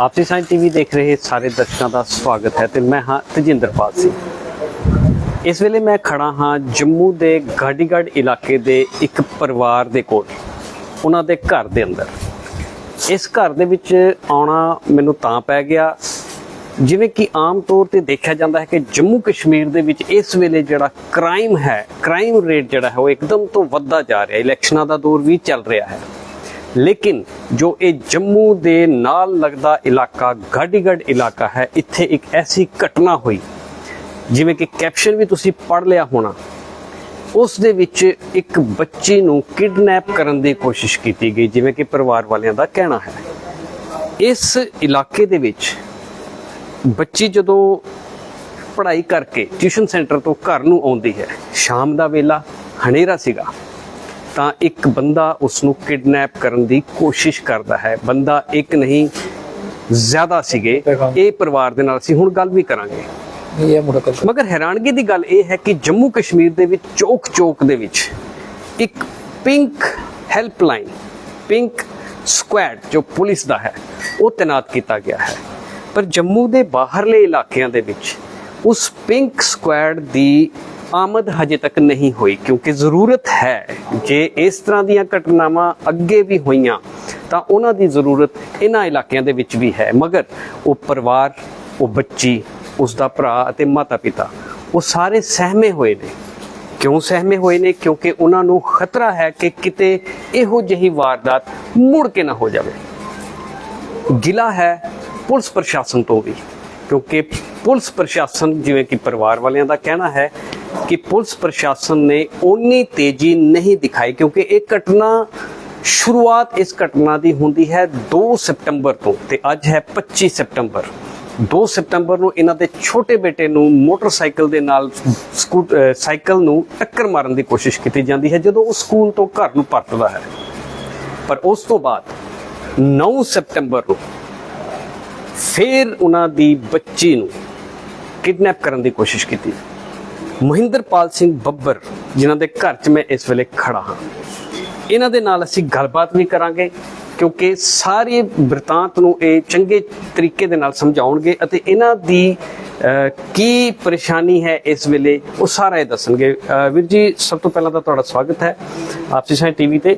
ਆਪਸੀ science TV ਦੇਖ ਰਹੇ ਸਾਰੇ ਦਰਸ਼ਕਾਂ ਦਾ ਸਵਾਗਤ ਹੈ ਤੇ ਮੈਂ ਹਾਂ ਤਜਿੰਦਰਪਾਲ ਸਿੰਘ। ਇਸ ਵੇਲੇ ਮੈਂ ਖੜਾ ਹਾਂ ਜੰਮੂ ਦੇ ਗਾਡੀਗੜ ਇਲਾਕੇ ਦੇ ਇੱਕ ਪਰਿਵਾਰ ਦੇ ਕੋਲ, ਉਹਨਾਂ ਦੇ ਘਰ ਦੇ ਅੰਦਰ। ਇਸ ਘਰ ਦੇ ਵਿੱਚ ਆਉਣਾ ਮੈਨੂੰ ਤਾਂ ਪੈ ਗਿਆ, ਜਿਵੇਂ ਕਿ ਆਮ ਤੌਰ ਤੇ ਦੇਖਿਆ ਜਾਂਦਾ ਹੈ ਕਿ ਜੰਮੂ ਕਸ਼ਮੀਰ ਦੇ ਵਿੱਚ ਇਸ ਵੇਲੇ ਜਿਹੜਾ ਕ੍ਰਾਈਮ ਹੈ ਕ੍ਰਾਈਮ ਰੇਟ ਜਿਹੜਾ ਹੈ ਉਹ ਇੱਕਦਮ ਤੋਂ ਵੱਧਦਾ ਜਾ ਰਿਹਾ, ਇਲੈਕਸ਼ਨਾਂ ਦਾ ਦੌਰ ਵੀ ਚੱਲ ਰਿਹਾ ਹੈ। ਲੇਕਿਨ ਜੋ ਇਹ ਜੰਮੂ ਦੇ ਨਾਲ ਲੱਗਦਾ ਇਲਾਕਾ ਗਾਡੀਗੜ ਇਲਾਕਾ ਹੈ, ਇੱਥੇ ਇੱਕ ਐਸੀ ਘਟਨਾ ਹੋਈ, ਜਿਵੇਂ ਕਿ ਕੈਪਸ਼ਨ ਵੀ ਤੁਸੀਂ ਪੜ੍ਹ ਲਿਆ ਹੋਣਾ। ਉਸ ਦੇ ਵਿੱਚ ਇੱਕ ਬੱਚੀ ਨੂੰ ਕਿਡਨੈਪ ਕਰਨ ਦੀ ਕੋਸ਼ਿਸ਼ ਕੀਤੀ ਗਈ, ਜਿਵੇਂ ਕਿ ਪਰਿਵਾਰ ਵਾਲਿਆਂ ਦਾ ਕਹਿਣਾ ਹੈ। ਇਸ ਇਲਾਕੇ ਦੇ ਵਿੱਚ ਬੱਚੀ ਜਦੋਂ ਪੜ੍ਹਾਈ ਕਰਕੇ ਟਿਊਸ਼ਨ ਸੈਂਟਰ ਤੋਂ ਘਰ ਨੂੰ ਆਉਂਦੀ ਹੈ, ਸ਼ਾਮ ਦਾ ਵੇਲਾ, ਹਨੇਰਾ ਸੀਗਾ। ਤਾਂ ਇੱਕ ਬੰਦਾ ਉਸ ਨੂੰ ਕਿਡਨੈਪ ਕਰਨ ਦੀ ਕੋਸ਼ਿਸ਼ ਕਰਦਾ ਹੈ। ਬੰਦਾ ਇੱਕ ਨਹੀਂ ਜ਼ਿਆਦਾ ਸੀਗੇ। ਇਹ ਪਰਿਵਾਰ ਦੇ ਨਾਲ ਅਸੀਂ ਹੁਣ ਗੱਲ ਵੀ ਕਰਾਂਗੇ। ਮਗਰ ਹੈਰਾਨਗੀ ਦੀ ਗੱਲ ਇਹ ਹੈ ਕਿ ਜੰਮੂ ਕਸ਼ਮੀਰ ਦੇ ਵਿੱਚ ਚੌਕ ਚੌਕ ਦੇ ਵਿੱਚ ਇੱਕ ਪਿੰਕ ਹੈਲਪਲਾਈਨ ਪਿੰਕ ਸਕੁਐਡ ਜੋ ਪੁਲਿਸ ਦਾ ਹੈ ਉਹ ਤਾਇਨਾਤ ਕੀਤਾ ਗਿਆ ਹੈ। ਪਰ ਜੰਮੂ ਦੇ ਬਾਹਰਲੇ ਇਲਾਕਿਆਂ ਦੇ ਵਿੱਚ ਉਸ ਪਿੰਕ ਸਕੁਐਡ ਦੀ ਆਮਦ ਹਜੇ ਤੱਕ ਨਹੀਂ ਹੋਈ, ਕਿਉਂਕਿ ਜ਼ਰੂਰਤ ਹੈ। ਜੇ ਇਸ ਤਰ੍ਹਾਂ ਦੀਆਂ ਘਟਨਾਵਾਂ ਅੱਗੇ ਵੀ ਹੋਈਆਂ, ਤਾਂ ਉਹਨਾਂ ਦੀ ਜ਼ਰੂਰਤ ਇਹਨਾਂ ਇਲਾਕਿਆਂ ਦੇ ਵਿੱਚ ਵੀ ਹੈ। ਮਗਰ ਉਹ ਪਰਿਵਾਰ, ਉਹ ਬੱਚੀ, ਉਸ ਦਾ ਭਰਾ ਅਤੇ ਮਾਤਾ ਪਿਤਾ ਉਹ ਸਾਰੇ ਸਹਿਮੇ ਹੋਏ ਨੇ। ਕਿਉਂ ਸਹਿਮੇ ਹੋਏ ਨੇ? ਕਿਉਂਕਿ ਉਹਨਾਂ ਨੂੰ ਖਤਰਾ ਹੈ ਕਿ ਕਿਤੇ ਇਹੋ ਜਿਹੀ ਵਾਰਦਾਤ ਮੁੜ ਕੇ ਨਾ ਹੋ ਜਾਵੇ। ਗਿਲਾ ਹੈ ਪੁਲਿਸ ਪ੍ਰਸ਼ਾਸਨ ਤੋਂ ਵੀ। ਕਿਉਂਕਿ ਪੁਲਿਸ ਪ੍ਰਸ਼ਾਸਨ, ਜਿਵੇਂ ਕਿ ਪਰਿਵਾਰ ਵਾਲਿਆਂ ਦਾ ਕਹਿਣਾ ਹੈ ਕਿ ਪੁਲਿਸ ਪ੍ਰਸ਼ਾਸਨ ਨੇ ਓਨੀ ਤੇਜ਼ੀ ਨਹੀਂ ਦਿਖਾਈ ਕਿਉਂਕਿ ਇਹ ਘਟਨਾ ਸ਼ੁਰੂਆਤ ਇਸ ਘਟਨਾ ਦੀ ਹੁੰਦੀ ਹੈ 2 ਸਤੰਬਰ ਤੋਂ ਤੇ ਅੱਜ ਹੈ 25 ਸਤੰਬਰ 2 ਸਤੰਬਰ ਨੂੰ ਇਹਨਾਂ ਦੇ ਛੋਟੇ ਬੇਟੇ ਨੂੰ ਮੋਟਰਸਾਈਕਲ ਦੇ ਨਾਲ ਸਕੂਟ ਸਾਈਕਲ ਨੂੰ ਟੱਕਰ ਮਾਰਨ ਦੀ ਕੋਸ਼ਿਸ਼ ਕੀਤੀ ਜਾਂਦੀ ਹੈ ਜਦੋਂ ਉਹ ਸਕੂਲ ਤੋਂ ਘਰ ਨੂੰ ਪਰਤਦਾ ਹੈ। ਪਰ ਉਸ ਤੋਂ ਬਾਅਦ 9 ਸਤੰਬਰ ਨੂੰ ਫਿਰ ਉਹਨਾਂ ਦੀ ਬੱਚੀ ਨੂੰ ਕਿਡਨੈਪ ਕਰਨ ਦੀ ਕੋਸ਼ਿਸ਼ ਕੀਤੀ। ਮਹਿੰਦਰਪਾਲ ਸਿੰਘ ਬੱਬਰ ਜਿਨ੍ਹਾਂ ਦੇ ਘਰ 'ਚ ਮੈਂ ਇਸ ਵੇਲੇ ਖੜਾ ਹਾਂ। ਇਹਨਾਂ ਦੇ ਨਾਲ ਅਸੀਂ ਗੱਲਬਾਤ ਵੀ ਕਰਾਂਗੇ ਕਿਉਂਕਿ ਸਾਰੇ ਬ੍ਰਿਤਾਂਤ ਨੂੰ ਇਹ ਚੰਗੇ ਤਰੀਕੇ ਦੇ ਨਾਲ ਸਮਝਾਉਣਗੇ ਅਤੇ ਇਹਨਾਂ ਦੀ ਅਹ, ਕੀ ਪਰੇਸ਼ਾਨੀ ਹੈ ਇਸ ਵੇਲੇ ਉਹ ਸਾਰਾ ਇਹ ਦੱਸਣਗੇ। ਅਹ, ਵੀਰ ਜੀ ਸਭ ਤੋਂ ਪਹਿਲਾਂ ਤਾਂ ਤੁਹਾਡਾ ਸਵਾਗਤ ਹੈ ਆਪਸੀ ਸਾਇੰਸ ਟੀਵੀ ਤੇ।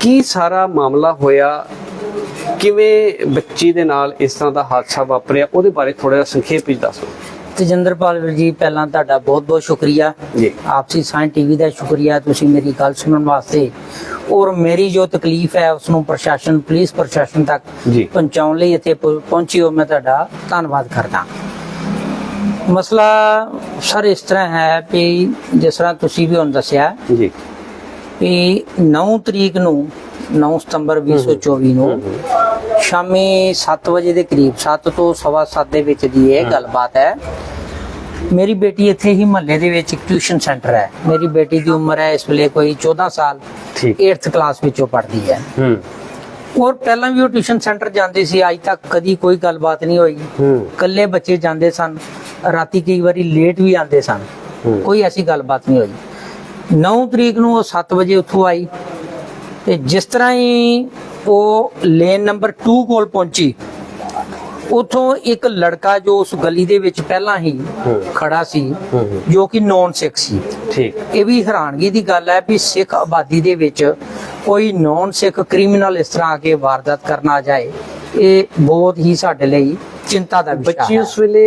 ਕੀ ਸਾਰਾ ਮਾਮਲਾ ਹੋਇਆ ਕਿਵੇਂ ਬੱਚੀ ਦੇ ਨਾਲ ਇਸ ਤਰ੍ਹਾਂ ਦਾ ਹਾਦਸਾ ਵਾਪਰਿਆ? ਉਹਦੇ ਬਾਰੇ ਥੋੜਾ ਜਿਹਾ ਸੰਖੇਪ ਵਿੱਚ ਦੱਸੋ। ਤੇਜਿੰਦਰਪਾਲ ਵੀਰ ਜੀ ਪਹਿਲਾਂ ਤੁਹਾਡਾ ਬਹੁਤ ਬਹੁਤ ਸ਼ੁਕਰੀਆ। ਜੀ। ਆਪਸੀ ਸਾਇੰਸ ਟੀਵੀ ਦਾ ਸ਼ੁਕਰੀਆ। ਤੁਸੀਂ ਮੇਰੀ ਗੱਲ ਸੁਣਨ ਵਾਸਤੇ ਔਰ ਮੇਰੀ ਜੋ ਤਕਲੀਫ ਹੈ ਉਸ ਨੂੰ ਪ੍ਰਸ਼ਾਸਨ ਪੁਲਿਸ ਪ੍ਰਸ਼ਾਸਨ ਤੱਕ। ਪਹੁੰਚਾਉਣ ਲਈ ਇੱਥੇ ਪਹੁੰਚੀ ਹੋ ਮੈਂ ਤੁਹਾਡਾ ਧੰਨਵਾਦ ਕਰਦਾ। ਮਸਲਾ ਸਰ ਇਸ ਤਰ੍ਹਾਂ ਹੈ ਕਿ ਜਿਸ ਤਰ੍ਹਾਂ ਤੁਸੀਂ ਵੀ ਹੁਣ ਦੱਸਿਆ ਜੀ। ਕਿ 9 ਤਰੀਕ ਨੂੰ 9 ਸਤੰਬਰ 2024 ਨੂੰ ਸ਼ਾਮੀ 7 ਵਜੇ ਦੇ ਕਰੀਬ 7 ਤੋਂ ਸਵਾ 7 ਦੇ ਵਿੱਚ ਦੀ ਇਹ ਗੱਲਬਾਤ ਹੈ। ਮੇਰੀ ਬੇਟੀ ਇੱਥੇ ਹੀ ਮਹੱਲੇ ਦੇ ਵਿੱਚ ਇੱਕ ਟਿਊਸ਼ਨ ਸੈਂਟਰ ਹੈ। ਮੇਰੀ ਬੇਟੀ ਦੀ ਉਮਰ ਹੈ ਇਸ ਵੇਲੇ ਕੋਈ 14 ਸਾਲ। ਠੀਕ। 8th ਕਲਾਸ ਵਿੱਚੋਂ ਪੜ੍ਹਦੀ ਹੈ। ਹੂੰ। ਔਰ ਪਹਿਲਾਂ ਵੀ ਉਹ ਟਿਊਸ਼ਨ ਸੈਂਟਰ ਜਾਂਦੀ ਸੀ ਅੱਜ ਤੱਕ ਕਦੀ ਕੋਈ ਗੱਲਬਾਤ ਨਹੀਂ ਹੋਈ। ਹੂੰ। ਇਕੱਲੇ ਬੱਚੇ ਜਾਂਦੇ ਸਨ। ਰਾਤੀ ਕਈ ਵਾਰੀ ਲੇਟ ਵੀ ਆਉਂਦੇ ਸਨ। ਕੋਈ ਐਸੀ ਗੱਲਬਾਤ ਨਹੀਂ ਹੋਈ। 9 ਤਰੀਕ ਨੂੰ ਉਹ 7 ਵਜੇ ਉੱਥੋਂ ਆਈ ਤੇ ਜਿਸ ਤਰ੍ਹਾਂ ਹੀ ਉਹ ਲੇਨ ਨੰਬਰ 2 ਕੋਲ ਪਹੁੰਚੀ ਉਥੋਂ ਇੱਕ ਲੜਕਾ ਜੋ ਉਸ ਗਲੀ ਦੇ ਵਿੱਚ ਪਹਿਲਾਂ ਹੀ। ਖੜਾ ਸੀ। ਜੋ ਕਿ ਨੌਨ ਸਿੱਖ ਸੀ ਠੀਕ ਇਹ ਵੀ ਹੈਰਾਨਗੀ ਦੀ ਗੱਲ ਹੈ ਵੀ ਸਿੱਖ ਆਬਾਦੀ ਦੇ ਵਿੱਚ ਕੋਈ ਨੌਨ ਸਿੱਖ ਕ੍ਰਿਮੀਨਲ ਇਸ ਤਰ੍ਹਾਂ ਆ ਕੇ ਵਾਰਦਾਤ ਕਰਨ ਆ ਜਾਏ ਇਹ ਬਹੁਤ ਹੀ ਸਾਡੇ ਲਈ ਚਿੰਤਾ ਦਾ ਵਿਸ਼ਾ ਬੱਚੀ ਉਸ ਵੇਲੇ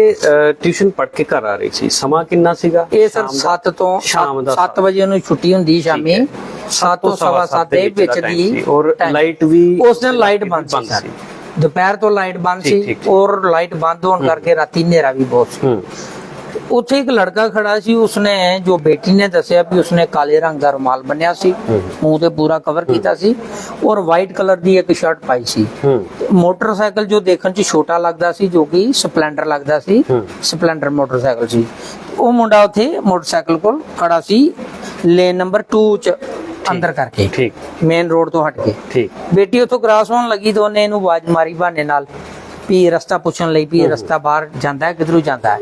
ਟਿਊਸ਼ਨ ਪੜ੍ਹ ਕੇ ਘਰ ਆ ਰਹੀ ਸੀ। ਸਮਾਂ ਕਿੰਨਾ ਸੀਗਾ? ਇਹ ਸਰ ਸ਼ਾਮ ਦਾ? 7 ਤੋਂ ਸ਼ਾਮ ਦਾ 7 ਵਜੇ ਉਹਨੂੰ ਛੁੱਟੀ ਹੁੰਦੀ ਸ਼ਾਮੀ। ਹੈ। 7 ਤੋਂ ਸਵਾ 7 ਦੇ ਵਿੱਚ ਦਾ ਔਰ। ਲਾਈਟ ਵੀ ਉਸ ਦਿਨ ਲਾਈਟ ਬੰਦ ਸੀ। ਸਰ ਦੁਪਹਿਰ ਤੋਂ ਲਾਈਟ ਬੰਦ ਸੀ। ਔਰ ਲਾਈਟ ਬੰਦ ਹੋਣ ਕਰਕੇ ਰਾਤੀ ਹਨੇਰਾ ਵੀ ਬਹੁਤ ਸੀ। ਉੱਥੇ ਇੱਕ ਲੜਕਾ ਖੜਾ ਸੀ ਉਸਨੇ ਜੋ ਬੇਟੀ ਨੇ ਦੱਸਿਆ ਵੀ ਉਸਨੇ ਕਾਲੇ ਰੰਗ ਦਾ ਰੁਮਾਲ ਬੰਨਿਆ ਸੀ। ਮੂੰਹ ਤੇ ਪੂਰਾ ਕਵਰ ਕੀਤਾ ਸੀ ਔਰ ਵਾਈਟ ਕਲਰ ਦੀ ਇੱਕ ਸ਼ਰਟ ਪਾਈ ਸੀ। ਮੋਟਰਸਾਈਕਲ ਜੋ ਦੇਖਣ 'ਚ ਛੋਟਾ ਲੱਗਦਾ ਸੀ ਜੋ ਕਿ ਸਪਲੈਂਡਰ ਲੱਗਦਾ ਸੀ। ਸਪਲੈਂਡਰ ਮੋਟਰਸਾਈਕਲ ਸੀ। ਉਹ ਮੁੰਡਾ ਉੱਥੇ ਮੋਟਰਸਾਈਕਲ ਕੋਲ ਖੜਾ ਸੀ ਲੇਨ ਨੰਬਰ 2 'ਚ ਅੰਦਰ ਕਰਕੇ। ਠੀਕ। ਮੇਨ ਰੋਡ ਤੋਂ ਹਟ ਕੇ। ਠੀਕ। ਬੇਟੀ ਉੱਥੋਂ ਕ੍ਰਾਸ ਹੋਣ ਲੱਗੀ ਤਾਂ ਉਹਨੇ ਇਹਨੂੰ ਆਵਾਜ਼ ਮਾਰੀ ਬਹਾਨੇ ਨਾਲ। ਵੀ ਰਸਤਾ ਪੁੱਛਣ ਲਈ ਵੀ ਰਸਤਾ ਬਾਹਰ ਜਾਂਦਾ ਹੈ ਕਿਧਰੋਂ ਜਾਂਦਾ ਹੈ।